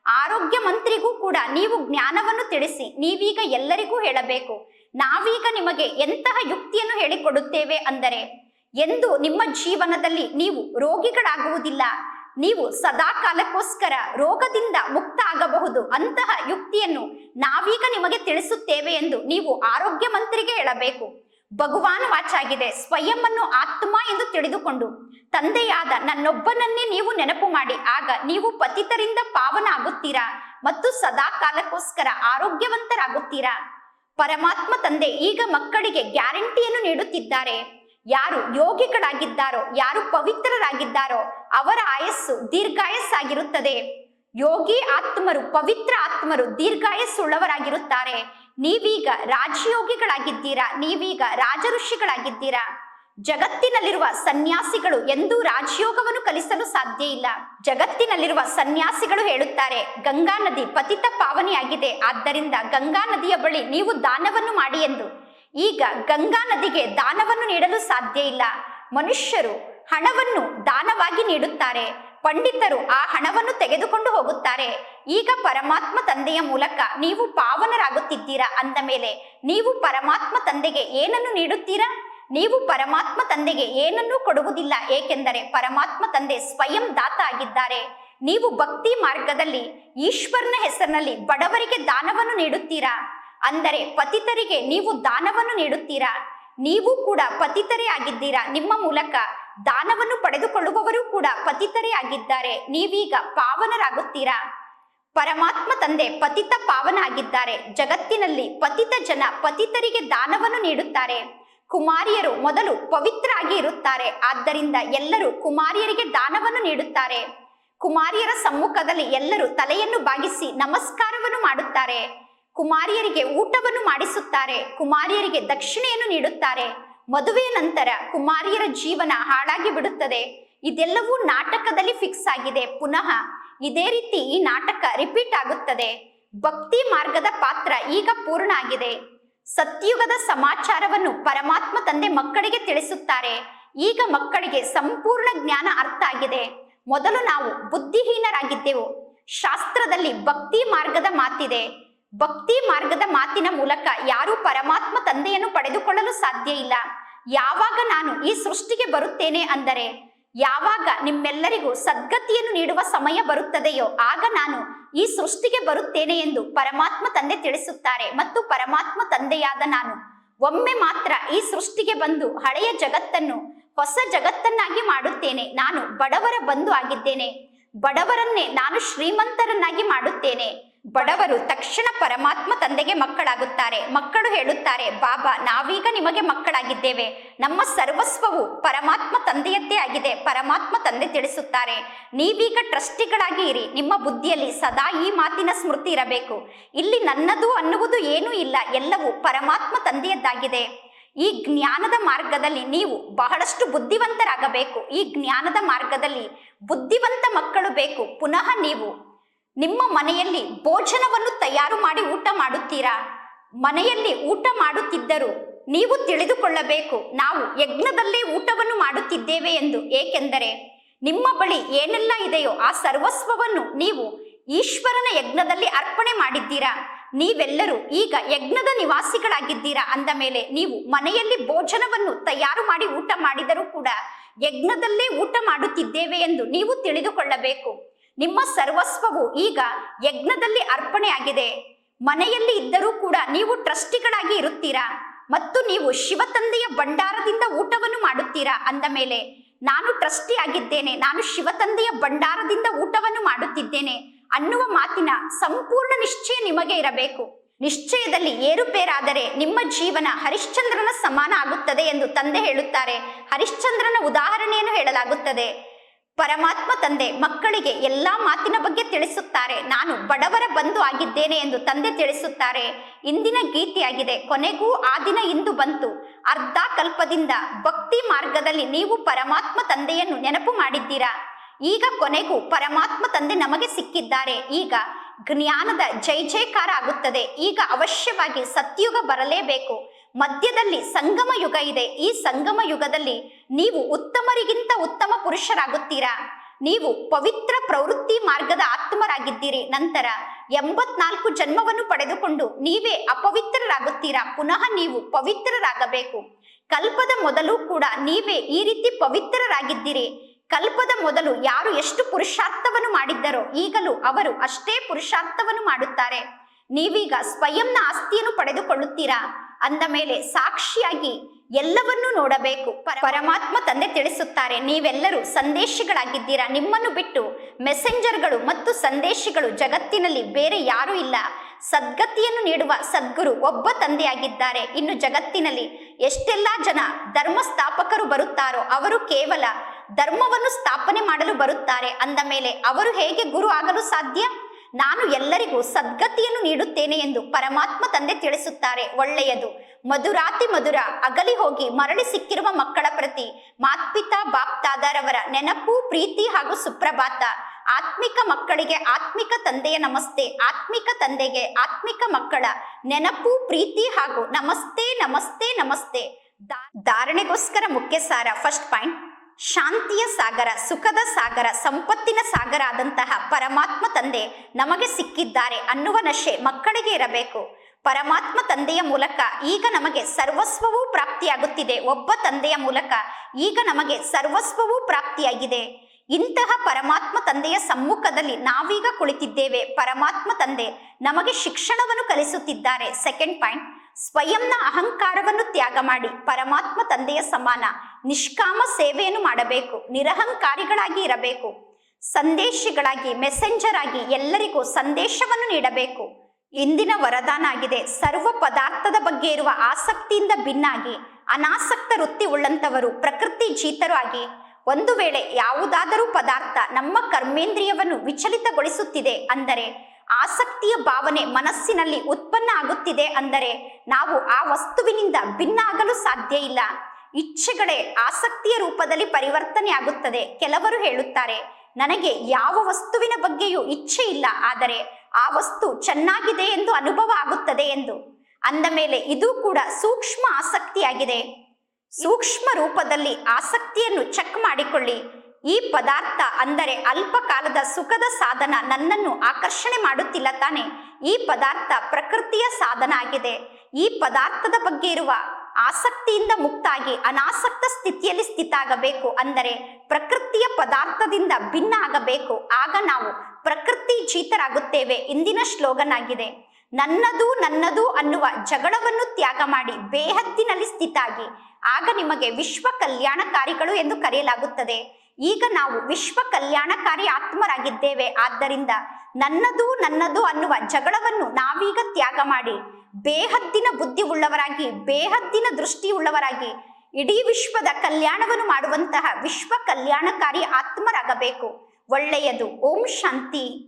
ಆರೋಗ್ಯ ಮಂತ್ರಿಗೂ ಕೂಡ ನೀವು ಜ್ಞಾನವನ್ನು ತಿಳಿಸಿ. ನೀವೀಗ ಎಲ್ಲರಿಗೂ ಹೇಳಬೇಕು, ನಾವೀಗ ನಿಮಗೆ ಎಂತಹ ಯುಕ್ತಿಯನ್ನು ಹೇಳಿಕೊಡುತ್ತೇವೆ ಅಂದರೆ, ಎಂದು ನಿಮ್ಮ ಜೀವನದಲ್ಲಿ ನೀವು ರೋಗಿಗಳಾಗುವುದಿಲ್ಲ. ನೀವು ಸದಾ ಕಾಲಕ್ಕೋಸ್ಕರ ರೋಗದಿಂದ ಮುಕ್ತ ಆಗಬಹುದು ಅಂತಹ ಯುಕ್ತಿಯನ್ನು ನಾವೀಗ ನಿಮಗೆ ತಿಳಿಸುತ್ತೇವೆ ಎಂದು ನೀವು ಆರೋಗ್ಯ ಮಂತ್ರಿಗೆ ಹೇಳಬೇಕು. ಭಗವಾನ್ ವಾಚಾಗಿದೆ ಸ್ವಯಂ ಅನ್ನು ಆತ್ಮ ಎಂದು ತಿಳಿದುಕೊಂಡು ತಂದೆಯಾದ ನನ್ನೊಬ್ಬನನ್ನೇ ನೀವು ನೆನಪು ಮಾಡಿ, ಆಗ ನೀವು ಪತಿತರಿಂದ ಪಾವನ ಆಗುತ್ತೀರಾ ಮತ್ತು ಸದಾ ಕಾಲಕ್ಕೋಸ್ಕರ ಆರೋಗ್ಯವಂತರಾಗುತ್ತೀರಾ? ಪರಮಾತ್ಮ ತಂದೆ ಈಗ ಮಕ್ಕಳಿಗೆ ಗ್ಯಾರಂಟಿಯನ್ನು ನೀಡುತ್ತಿದ್ದಾರೆ. ಯಾರು ಯೋಗಿಗಳಾಗಿದ್ದಾರೋ, ಯಾರು ಪವಿತ್ರರಾಗಿದ್ದಾರೋ ಅವರ ಆಯಸ್ಸು ದೀರ್ಘಾಯಸ್ಸಾಗಿರುತ್ತದೆ. ಯೋಗಿ ಆತ್ಮರು, ಪವಿತ್ರ ಆತ್ಮರು ದೀರ್ಘಾಯಸ್ಸುಳ್ಳವರಾಗಿರುತ್ತಾರೆ. ನೀವೀಗ ರಾಜಯೋಗಿಗಳಾಗಿದ್ದೀರಾ? ನೀವೀಗ ರಾಜ ಋಷಿಗಳಾಗಿದ್ದೀರಾ ಜಗತ್ತಿನಲ್ಲಿರುವ ಸನ್ಯಾಸಿಗಳು ಎಂದೂ ರಾಜಯೋಗವನ್ನು ಕಲಿಸಲು ಸಾಧ್ಯ ಇಲ್ಲ. ಜಗತ್ತಿನಲ್ಲಿರುವ ಸನ್ಯಾಸಿಗಳು ಹೇಳುತ್ತಾರೆ, ಗಂಗಾ ನದಿ ಪತಿತ ಪಾವನಿಯಾಗಿದೆ. ಆದ್ದರಿಂದ ಗಂಗಾ ನದಿಯ ಬಳಿ ನೀವು ದಾನವನ್ನು ಮಾಡಿ ಎಂದು. ಈಗ ಗಂಗಾ ನದಿಗೆ ದಾನವನ್ನು ನೀಡಲು ಸಾಧ್ಯ ಇಲ್ಲ. ಮನುಷ್ಯರು ಹಣವನ್ನು ದಾನವಾಗಿ ನೀಡುತ್ತಾರೆ. ಪಂಡಿತರು ಆ ಹಣವನ್ನು ತೆಗೆದುಕೊಂಡು ಹೋಗುತ್ತಾರೆ. ಈಗ ಪರಮಾತ್ಮ ತಂದೆಯ ಮೂಲಕ ನೀವು ಪಾವನರಾಗುತ್ತಿದ್ದೀರಾ ಅಂದ ಮೇಲೆ, ನೀವು ಪರಮಾತ್ಮ ತಂದೆಗೆ ಏನನ್ನು ನೀಡುತ್ತೀರಾ? ನೀವು ಪರಮಾತ್ಮ ತಂದೆಗೆ ಏನನ್ನೂ ಕೊಡುವುದಿಲ್ಲ, ಏಕೆಂದರೆ ಪರಮಾತ್ಮ ತಂದೆ ಸ್ವಯಂ ದಾತ ಆಗಿದ್ದಾರೆ. ನೀವು ಭಕ್ತಿ ಮಾರ್ಗದಲ್ಲಿ, ಈಶ್ವರನ ಹೆಸರಿನಲ್ಲಿ ಬಡವರಿಗೆ ದಾನವನ್ನು ನೀಡುತ್ತೀರಾ? ಅಂದರೆ ಪತಿತರಿಗೆ ನೀವು ದಾನವನ್ನು ನೀಡುತ್ತೀರಾ? ನೀವು ಕೂಡ ಪತಿತರೇ ಆಗಿದ್ದೀರಾ ನಿಮ್ಮ ಮೂಲಕ ದಾನವನ್ನು ಪಡೆದುಕೊಳ್ಳುವವರು ಕೂಡ ಪತಿತರೇ ಆಗಿದ್ದಾರೆ ನೀವೀಗ ಪಾವನರಾಗುತ್ತೀರಾ? ಪರಮಾತ್ಮ ತಂದೆ ಪತಿತ ಪಾವನ ಆಗಿದ್ದಾರೆ ಜಗತ್ತಿನಲ್ಲಿ ಪತಿತ ಜನ ಪತಿತರಿಗೆ ದಾನವನ್ನು ನೀಡುತ್ತಾರೆ. ಕುಮಾರಿಯರು ಮೊದಲು ಪವಿತ್ರ ಆಗಿ ಇರುತ್ತಾರೆ. ಆದ್ದರಿಂದ ಎಲ್ಲರೂ ಕುಮಾರಿಯರಿಗೆ ದಾನವನ್ನು ನೀಡುತ್ತಾರೆ. ಕುಮಾರಿಯರ ಸಮ್ಮುಖದಲ್ಲಿ ಎಲ್ಲರೂ ತಲೆಯನ್ನು ಬಾಗಿಸಿ ನಮಸ್ಕಾರವನ್ನು ಮಾಡುತ್ತಾರೆ. ಕುಮಾರಿಯರಿಗೆ ಊಟವನ್ನು ಮಾಡಿಸುತ್ತಾರೆ, ಕುಮಾರಿಯರಿಗೆ ದಕ್ಷಿಣೆಯನ್ನು ನೀಡುತ್ತಾರೆ. ಮದುವೆಯ ನಂತರ ಕುಮಾರಿಯರ ಜೀವನ ಹಾಳಾಗಿ ಬಿಡುತ್ತದೆ. ಇದೆಲ್ಲವೂ ನಾಟಕದಲ್ಲಿ ಫಿಕ್ಸ್ ಆಗಿದೆ. ಪುನಃ ಇದೇ ರೀತಿ ಈ ನಾಟಕ ರಿಪೀಟ್ ಆಗುತ್ತದೆ. ಭಕ್ತಿ ಮಾರ್ಗದ ಪಾತ್ರ ಈಗ ಪೂರ್ಣ ಆಗಿದೆ. ಸತ್ಯುಗದ ಸಮಾಚಾರವನ್ನು ಪರಮಾತ್ಮ ತಂದೆ ಮಕ್ಕಳಿಗೆ ತಿಳಿಸುತ್ತಾರೆ. ಈಗ ಮಕ್ಕಳಿಗೆ ಸಂಪೂರ್ಣ ಜ್ಞಾನ ಅರ್ಥ ಆಗಿದೆ. ಮೊದಲು ನಾವು ಬುದ್ಧಿಹೀನರಾಗಿದ್ದೆವು. ಶಾಸ್ತ್ರದಲ್ಲಿ ಭಕ್ತಿ ಮಾರ್ಗದ ಮಾತಿದೆ. ಭಕ್ತಿ ಮಾರ್ಗದ ಮಾತಿನ ಮೂಲಕ ಯಾರು ಪರಮಾತ್ಮ ತಂದೆಯನ್ನು ಪಡೆದುಕೊಳ್ಳಲು ಸಾಧ್ಯ ಇಲ್ಲ. ಯಾವಾಗ ನಾನು ಈ ಸೃಷ್ಟಿಗೆ ಬರುತ್ತೇನೆ ಅಂದರೆ, ಯಾವಾಗ ನಿಮ್ಮೆಲ್ಲರಿಗೂ ಸದ್ಗತಿಯನ್ನು ನೀಡುವ ಸಮಯ ಬರುತ್ತದೆಯೋ, ಆಗ ನಾನು ಈ ಸೃಷ್ಟಿಗೆ ಬರುತ್ತೇನೆ ಎಂದು ಪರಮಾತ್ಮ ತಂದೆ ತಿಳಿಸುತ್ತಾರೆ ಮತ್ತು ಪರಮಾತ್ಮ ತಂದೆಯಾದ ನಾನು ಒಮ್ಮೆ ಮಾತ್ರ ಈ ಸೃಷ್ಟಿಗೆ ಬಂದು ಹಳೆಯ ಜಗತ್ತನ್ನು, ಹೊಸ ಜಗತ್ತನ್ನಾಗಿ ಮಾಡುತ್ತೇನೆ. ನಾನು ಬಡವರ ಬಂಧು ಆಗಿದ್ದೇನೆ. ಬಡವರನ್ನೇ ನಾನು ಶ್ರೀಮಂತರನ್ನಾಗಿ ಮಾಡುತ್ತೇನೆ. ಬಡವರು ತಕ್ಷಣ ಪರಮಾತ್ಮ ತಂದೆಗೆ ಮಕ್ಕಳಾಗುತ್ತಾರೆ. ಮಕ್ಕಳು ಹೇಳುತ್ತಾರೆ, ಬಾಬಾ, ನಾವೀಗ ನಿಮಗೆ ಮಕ್ಕಳಾಗಿದ್ದೇವೆ. ನಮ್ಮ ಸರ್ವಸ್ವವು ಪರಮಾತ್ಮ ತಂದೆಯದ್ದೇ ಆಗಿದೆ, ಪರಮಾತ್ಮ ತಂದೆ ತಿಳಿಸುತ್ತಾರೆ. ನೀವೀಗ ಟ್ರಸ್ಟಿಗಳಾಗಿ ಇರಿ. ನಿಮ್ಮ ಬುದ್ಧಿಯಲ್ಲಿ ಸದಾ ಈ ಮಾತಿನ ಸ್ಮೃತಿ ಇರಬೇಕು. ಇಲ್ಲಿ ನನ್ನದು ಅನ್ನುವುದು ಏನೂ ಇಲ್ಲ, ಎಲ್ಲವೂ ಪರಮಾತ್ಮ ತಂದೆಯದ್ದಾಗಿದೆ. ಈ ಜ್ಞಾನದ ಮಾರ್ಗದಲ್ಲಿ ನೀವು ಬಹಳಷ್ಟು ಬುದ್ಧಿವಂತರಾಗಬೇಕು. ಈ ಜ್ಞಾನದ ಮಾರ್ಗದಲ್ಲಿ ಬುದ್ಧಿವಂತ ಮಕ್ಕಳು ಬೇಕು. ಪುನಃ ನೀವು ನಿಮ್ಮ ಮನೆಯಲ್ಲಿ ಭೋಜನವನ್ನು ತಯಾರು ಮಾಡಿ ಊಟ ಮಾಡುತ್ತೀರಾ? ಮನೆಯಲ್ಲಿ ಊಟ ಮಾಡುತ್ತಿದ್ದರೂ ನೀವು ತಿಳಿದುಕೊಳ್ಳಬೇಕು, ನಾವು ಯಜ್ಞದಲ್ಲೇ ಊಟವನ್ನು ಮಾಡುತ್ತಿದ್ದೇವೆ ಎಂದು. ಏಕೆಂದರೆ ನಿಮ್ಮ ಬಳಿ ಏನೆಲ್ಲ ಇದೆಯೋ ಆ ಸರ್ವಸ್ವವನ್ನು ನೀವು ಈಶ್ವರನ ಯಜ್ಞದಲ್ಲಿ ಅರ್ಪಣೆ ಮಾಡಿದ್ದೀರಾ? ನೀವೆಲ್ಲರೂ ಈಗ ಯಜ್ಞದ ನಿವಾಸಿಗಳಾಗಿದ್ದೀರಾ? ಅಂದ ಮೇಲೆ ನೀವು ಮನೆಯಲ್ಲಿ ಭೋಜನವನ್ನು ತಯಾರು ಮಾಡಿ ಊಟ ಮಾಡಿದರೂ ಕೂಡ ಯಜ್ಞದಲ್ಲೇ ಊಟ ಮಾಡುತ್ತಿದ್ದೇವೆ ಎಂದು ನೀವು ತಿಳಿದುಕೊಳ್ಳಬೇಕು. ನಿಮ್ಮ ಸರ್ವಸ್ವವು ಈಗ ಯಜ್ಞದಲ್ಲಿ ಅರ್ಪಣೆಯಾಗಿದೆ. ಮನೆಯಲ್ಲಿ ಇದ್ದರೂ ಕೂಡ ನೀವು ಟ್ರಸ್ಟಿಗಳಾಗಿ ಇರುತ್ತೀರಾ? ಮತ್ತು ನೀವು ಶಿವತಂದೆಯ ಭಂಡಾರದಿಂದ ಊಟವನ್ನು ಮಾಡುತ್ತೀರಾ? ಅಂದ ಮೇಲೆ, ನಾನು ಟ್ರಸ್ಟಿ ಆಗಿದ್ದೇನೆ ನಾನು ಶಿವತಂದೆಯ ಭಂಡಾರದಿಂದ ಊಟವನ್ನು ಮಾಡುತ್ತಿದ್ದೇನೆ. ಅನ್ನುವ ಮಾತಿನ ಸಂಪೂರ್ಣ ನಿಶ್ಚಯ ನಿಮಗೆ ಇರಬೇಕು. ನಿಶ್ಚಯದಲ್ಲಿ ಏರುಪೇರಾದರೆ ನಿಮ್ಮ ಜೀವನ ಹರಿಶ್ಚಂದ್ರನ ಸಮಾನ ಆಗುತ್ತದೆ ಎಂದು ತಂದೆ ಹೇಳುತ್ತಾರೆ. ಹರಿಶ್ಚಂದ್ರನ ಉದಾಹರಣೆಯನ್ನು ಹೇಳಲಾಗುತ್ತದೆ. ಪರಮಾತ್ಮ ತಂದೆ ಮಕ್ಕಳಿಗೆ ಎಲ್ಲಾ ಮಾತಿನ ಬಗ್ಗೆ ತಿಳಿಸುತ್ತಾರೆ. ನಾನು ಬಡವರ ಬಂಧು ಆಗಿದ್ದೇನೆ ಎಂದು ತಂದೆ ತಿಳಿಸುತ್ತಾರೆ. ಇಂದಿನ ಗೀತೆಯಾಗಿದೆ, ಕೊನೆಗೂ ಆ ದಿನ ಇಂದು ಬಂತು. ಅರ್ಧ ಕಲ್ಪದಿಂದ ಭಕ್ತಿ ಮಾರ್ಗದಲ್ಲಿ ನೀವು ಪರಮಾತ್ಮ ತಂದೆಯನ್ನು ನೆನಪು ಮಾಡಿದ್ದೀರಾ? ಈಗ ಕೊನೆಗೂ ಪರಮಾತ್ಮ ತಂದೆ ನಮಗೆ ಸಿಕ್ಕಿದ್ದಾರೆ. ಈಗ ಜ್ಞಾನದ ಜೈ ಜೈಕಾರ ಆಗುತ್ತದೆ. ಈಗ ಅವಶ್ಯವಾಗಿ ಸತ್ಯುಗ ಬರಲೇಬೇಕು. ಮಧ್ಯದಲ್ಲಿ ಸಂಗಮ ಯುಗ ಇದೆ. ಈ ಸಂಗಮ ಯುಗದಲ್ಲಿ ನೀವು ಉತ್ತಮರಿಗಿಂತ ಉತ್ತಮ ಪುರುಷರಾಗುತ್ತೀರಾ? ನೀವು ಪವಿತ್ರ ಪ್ರವೃತ್ತಿ ಮಾರ್ಗದ ಆತ್ಮರಾಗಿದ್ದೀರಿ. ನಂತರ ಎಂಬತ್ನಾಲ್ಕು ಜನ್ಮವನ್ನು ಪಡೆದುಕೊಂಡು ನೀವೇ ಅಪವಿತ್ರರಾಗುತ್ತೀರಾ? ಪುನಃ ನೀವು ಪವಿತ್ರರಾಗಬೇಕು. ಕಲ್ಪದ ಮೊದಲು ಕೂಡ ನೀವೇ ಈ ರೀತಿ ಪವಿತ್ರರಾಗಿದ್ದೀರಿ. ಕಲ್ಪದ ಮೊದಲು ಯಾರು ಎಷ್ಟು ಪುರುಷಾರ್ಥವನ್ನು ಮಾಡಿದ್ದರೋ ಈಗಲೂ ಅವರು ಅಷ್ಟೇ ಪುರುಷಾರ್ಥವನ್ನು ಮಾಡುತ್ತಾರೆ. ನೀವೀಗ ಸ್ವಯಂನ ಆಸ್ತಿಯನ್ನು ಪಡೆದುಕೊಳ್ಳುತ್ತೀರಾ? ಅಂದ ಮೇಲೆ ಸಾಕ್ಷಿಯಾಗಿ ಎಲ್ಲವನ್ನೂ ನೋಡಬೇಕು. ಪರಮಾತ್ಮ ತಂದೆ ತಿಳಿಸುತ್ತಾರೆ, ನೀವೆಲ್ಲರೂ ಸಂದೇಶಿಗಳಾಗಿದ್ದೀರಾ? ನಿಮ್ಮನ್ನು ಬಿಟ್ಟು ಮೆಸೆಂಜರ್ಗಳು ಮತ್ತು ಸಂದೇಶಗಳು ಜಗತ್ತಿನಲ್ಲಿ ಬೇರೆ ಯಾರೂ ಇಲ್ಲ. ಸದ್ಗತಿಯನ್ನು ನೀಡುವ ಸದ್ಗುರು ಒಬ್ಬ ತಂದೆಯಾಗಿದ್ದಾರೆ. ಇನ್ನು ಜಗತ್ತಿನಲ್ಲಿ ಎಷ್ಟೆಲ್ಲ ಜನ ಧರ್ಮ ಸ್ಥಾಪಕರು ಬರುತ್ತಾರೋ ಅವರು ಕೇವಲ ಧರ್ಮವನ್ನು ಸ್ಥಾಪನೆ ಮಾಡಲು ಬರುತ್ತಾರೆ. ಅಂದ ಮೇಲೆ ಅವರು ಹೇಗೆ ಗುರು ಆಗಲು ಸಾಧ್ಯ? ನಾನು ಎಲ್ಲರಿಗೂ ಸದ್ಗತಿಯನ್ನು ನೀಡುತ್ತೇನೆ ಎಂದು ಪರಮಾತ್ಮ ತಂದೆ ತಿಳಿಸುತ್ತಾರೆ. ಒಳ್ಳೆಯದು. ಮಧುರಾತಿ ಮಧುರ, ಅಗಲಿ ಹೋಗಿ ಮರಳಿ ಸಿಕ್ಕಿರುವ ಮಕ್ಕಳ ಪ್ರತಿ ಮಾತ್ಪಿತಾ, ಬಾಪ್ತಾದರವರ ನೆನಪು, ಪ್ರೀತಿ ಹಾಗೂ ಸುಪ್ರಭಾತ. ಆತ್ಮಿಕ ಮಕ್ಕಳಿಗೆ ಆತ್ಮಿಕ ತಂದೆಯ ನಮಸ್ತೆ, ಆತ್ಮಿಕ ತಂದೆಗೆ ಆತ್ಮಿಕ ಮಕ್ಕಳ ನೆನಪು, ಪ್ರೀತಿ ಹಾಗೂ ನಮಸ್ತೆ ನಮಸ್ತೆ ನಮಸ್ತೆ. ಧಾರಣೆಗೋಸ್ಕರ ಮುಖ್ಯ ಸಾರ ಫಸ್ಟ್ ಪಾಯಿಂಟ್. ಶಾಂತಿಯ ಸಾಗರ, ಸುಖದ ಸಾಗರ, ಸಂಪತ್ತಿನ ಸಾಗರ ಆದಂತಹ ಪರಮಾತ್ಮ ತಂದೆ ನಮಗೆ ಸಿಕ್ಕಿದ್ದಾರೆ ಅನ್ನುವ ನಶೆ ಮಕ್ಕಳಿಗೆ ಇರಬೇಕು. ಪರಮಾತ್ಮ ತಂದೆಯ ಮೂಲಕ ಈಗ ನಮಗೆ ಸರ್ವಸ್ವವೂ ಪ್ರಾಪ್ತಿಯಾಗುತ್ತಿದೆ. ಒಬ್ಬ ತಂದೆಯ ಮೂಲಕ ಈಗ ನಮಗೆ ಸರ್ವಸ್ವವೂ ಪ್ರಾಪ್ತಿಯಾಗಿದೆ. ಇಂತಹ ಪರಮಾತ್ಮ ತಂದೆಯ ಸಮ್ಮುಖದಲ್ಲಿ ನಾವೀಗ ಕುಳಿತಿದ್ದೇವೆ. ಪರಮಾತ್ಮ ತಂದೆ ನಮಗೆ ಶಿಕ್ಷಣವನ್ನು ಕಲಿಸುತ್ತಿದ್ದಾರೆ. ಸೆಕೆಂಡ್ ಪಾಯಿಂಟ್ ಸ್ವಯಂನ ಅಹಂಕಾರವನ್ನು ತ್ಯಾಗ ಮಾಡಿ ಪರಮಾತ್ಮ ತಂದೆಯ ಸಮಾನ ನಿಷ್ಕಾಮ ಸೇವೆಯನ್ನು ಮಾಡಬೇಕು, ನಿರಹಂಕಾರಿಗಳಾಗಿ ಇರಬೇಕು, ಸಂದೇಶಿಗಳಾಗಿ ಮೆಸೆಂಜರ್ ಆಗಿ ಎಲ್ಲರಿಗೂ ಸಂದೇಶವನ್ನು ನೀಡಬೇಕು. ಇಂದಿನ ವರದಾನ ಆಗಿದೆ, ಸರ್ವ ಪದಾರ್ಥದ ಬಗ್ಗೆ ಇರುವ ಆಸಕ್ತಿಯಿಂದ ಭಿನ್ನಾಗಿ, ಅನಾಸಕ್ತ ವೃತ್ತಿ ಉಳ್ಳಂತವರು ಪ್ರಕೃತಿ ಜೀತರು ಆಗಿ, ಒಂದು ವೇಳೆ ಯಾವುದಾದರೂ ಪದಾರ್ಥ ನಮ್ಮ ಕರ್ಮೇಂದ್ರಿಯವನ್ನು ವಿಚಲಿತಗೊಳಿಸುತ್ತಿದೆ ಅಂದರೆ ಆಸಕ್ತಿಯ ಭಾವನೆ ಮನಸ್ಸಿನಲ್ಲಿ ಉತ್ಪನ್ನ ಆಗುತ್ತಿದೆ ಅಂದರೆ ನಾವು ಆ ವಸ್ತುವಿನಿಂದ ಭಿನ್ನ ಆಗಲು ಸಾಧ್ಯ ಇಲ್ಲ. ಇಚ್ಛೆಗಳೇ ಆಸಕ್ತಿಯ ರೂಪದಲ್ಲಿ ಪರಿವರ್ತನೆ ಆಗುತ್ತದೆ, ಕೆಲವರು ಹೇಳುತ್ತಾರೆ. ನನಗೆ ಯಾವ ವಸ್ತುವಿನ ಬಗ್ಗೆಯೂ ಇಚ್ಛೆ ಇಲ್ಲ, ಆದರೆ ಆ ವಸ್ತು ಚೆನ್ನಾಗಿದೆ ಎಂದು ಅನುಭವ ಆಗುತ್ತದೆ ಎಂದು. ಅಂದ ಮೇಲೆ ಇದು ಕೂಡ ಸೂಕ್ಷ್ಮ ಆಸಕ್ತಿಯಾಗಿದೆ. ಸೂಕ್ಷ್ಮ ರೂಪದಲ್ಲಿ ಆಸಕ್ತಿಯನ್ನು ಚೆಕ್ ಮಾಡಿಕೊಳ್ಳಿ. ಈ ಪದಾರ್ಥ ಅಂದರೆ ಅಲ್ಪ ಕಾಲದ ಸುಖದ ಸಾಧನ ನನ್ನನ್ನು ಆಕರ್ಷಣೆ ಮಾಡುತ್ತಿಲ್ಲ ತಾನೆ. ಈ ಪದಾರ್ಥ ಪ್ರಕೃತಿಯ ಸಾಧನ ಆಗಿದೆ. ಈ ಪದಾರ್ಥದ ಬಗ್ಗೆ ಇರುವ ಆಸಕ್ತಿಯಿಂದ ಮುಕ್ತಾಗಿ ಅನಾಸಕ್ತ ಸ್ಥಿತಿಯಲ್ಲಿ ಸ್ಥಿತ ಆಗಬೇಕು ಅಂದರೆ ಪ್ರಕೃತಿಯ ಪದಾರ್ಥದಿಂದ ಭಿನ್ನ ಆಗಬೇಕು. ಆಗ ನಾವು ಪ್ರಕೃತಿ ಜೀತರಾಗುತ್ತೇವೆ ಇಂದಿನ ಶ್ಲೋಗನ್ ಆಗಿದೆ ನನ್ನದು ನನ್ನದು ಅನ್ನುವ ಜಗಳವನ್ನು ತ್ಯಾಗ ಮಾಡಿ ಬೇಹದ್ದಿನಲ್ಲಿ ಸ್ಥಿತಾಗಿ. ಆಗ ನಿಮಗೆ ವಿಶ್ವ ಕಲ್ಯಾಣಕಾರಿಗಳು ಎಂದು ಕರೆಯಲಾಗುತ್ತದೆ. ಈಗ ನಾವು ವಿಶ್ವ ಕಲ್ಯಾಣಕಾರಿ ಆತ್ಮರಾಗಿದ್ದೇವೆ. ಆದ್ದರಿಂದ ನನ್ನದು ನನ್ನದು ಅನ್ನುವ ಜಗಳವನ್ನು ನಾವೀಗ ತ್ಯಾಗ ಮಾಡಿ, ಬೇಹದ್ದಿನ ಬುದ್ಧಿ ಉಳ್ಳವರಾಗಿ, ಬೇಹದ್ದಿನ ದೃಷ್ಟಿ ಉಳ್ಳವರಾಗಿ ಇಡೀ ವಿಶ್ವದ ಕಲ್ಯಾಣವನ್ನು ಮಾಡುವಂತಹ ವಿಶ್ವ ಕಲ್ಯಾಣಕಾರಿ ಆತ್ಮರಾಗಬೇಕು. ಒಳ್ಳೆಯದು. ಓಂ ಶಾಂತಿ.